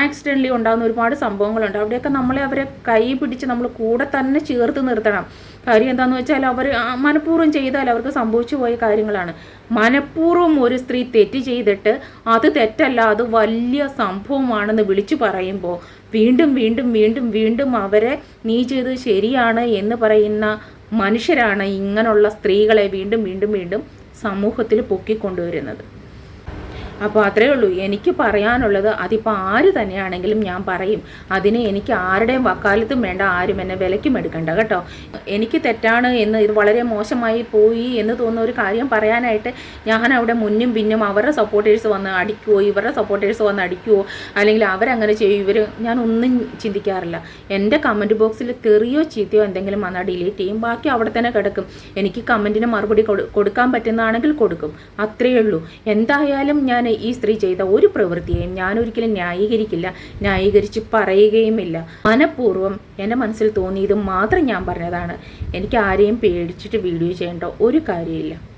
ആക്സിഡന്റലി ഉണ്ടാകുന്ന ഒരുപാട് സംഭവങ്ങളുണ്ട്. അവിടെയൊക്കെ നമ്മളെ അവരെ കൈ പിടിച്ച് നമ്മൾ കൂടെ തന്നെ ചേർത്ത് നിർത്തണം. കാര്യം എന്താണെന്ന് വെച്ചാൽ അവർ മനഃപൂർവം ചെയ്താൽ അവർക്ക് സംഭവിച്ചു പോയ കാര്യങ്ങളാണ്. മനഃപൂർവം ഒരു സ്ത്രീ തെറ്റ് ചെയ്തിട്ട് അത് തെറ്റല്ല അത് വലിയ സംഭവമാണെന്ന് വിളിച്ചു പറയുമ്പോൾ വീണ്ടും വീണ്ടും വീണ്ടും വീണ്ടും അവരെ നീ ചെയ്തത് ശരിയാണ് എന്ന് പറയുന്ന മനുഷ്യരാണ് ഇങ്ങനെയുള്ള സ്ത്രീകളെ വീണ്ടും വീണ്ടും വീണ്ടും സമൂഹത്തിൽ പൊക്കിക്കൊണ്ടുവരുന്നത്. അപ്പോൾ അത്രയേ ഉള്ളൂ. എനിക്ക് പറയാനുള്ളത് അതിപ്പോൾ ആര് തന്നെയാണെങ്കിലും ഞാൻ പറയും. അതിന് എനിക്ക് ആരുടെയും വക്കാലത്തും വേണ്ട ആരും എന്നെ വിലയ്ക്കും എടുക്കണ്ട കേട്ടോ. എനിക്ക് തെറ്റാണ് എന്ന് ഇത് വളരെ മോശമായി പോയി എന്ന് തോന്നുന്ന ഒരു കാര്യം പറയാനായിട്ട് ഞാൻ അവിടെ മുന്നും പിന്നും അവരുടെ സപ്പോർട്ടേഴ്സ് വന്ന് അടിക്കുവോ ഇവരുടെ സപ്പോർട്ടേഴ്സ് വന്ന് അടിക്കുവോ അല്ലെങ്കിൽ അവരങ്ങനെ ചെയ്യും ഇവർ ഞാൻ ഒന്നും ചിന്തിക്കാറില്ല. എന്റെ കമന്റ് ബോക്സിൽ തെറിയോ ചീത്തയോ എന്തെങ്കിലും വന്നാൽ ഡിലീറ്റ് ചെയ്യും. ബാക്കി അവിടെ തന്നെ കിടക്കും. എനിക്ക് കമന്റിന് മറുപടി കൊടുക്കാൻ പറ്റുന്നതാണെങ്കിൽ കൊടുക്കും. അത്രയേ ഉള്ളൂ. എന്തായാലും ഞാൻ ഈ സ്ത്രീ ചെയ്ത ഒരു പ്രവൃത്തിയെയും ഞാൻ ഒരിക്കലും ന്യായീകരിക്കില്ല ന്യായീകരിച്ച് പറയുകയുമില്ല. മനഃപൂർവം എന്റെ മനസ്സിൽ തോന്നിയത് മാത്രം ഞാൻ പറഞ്ഞതാണ്. എനിക്ക് ആരെയും പേടിച്ചിട്ട് വീഡിയോ ചെയ്യേണ്ട ഒരു കാര്യമില്ല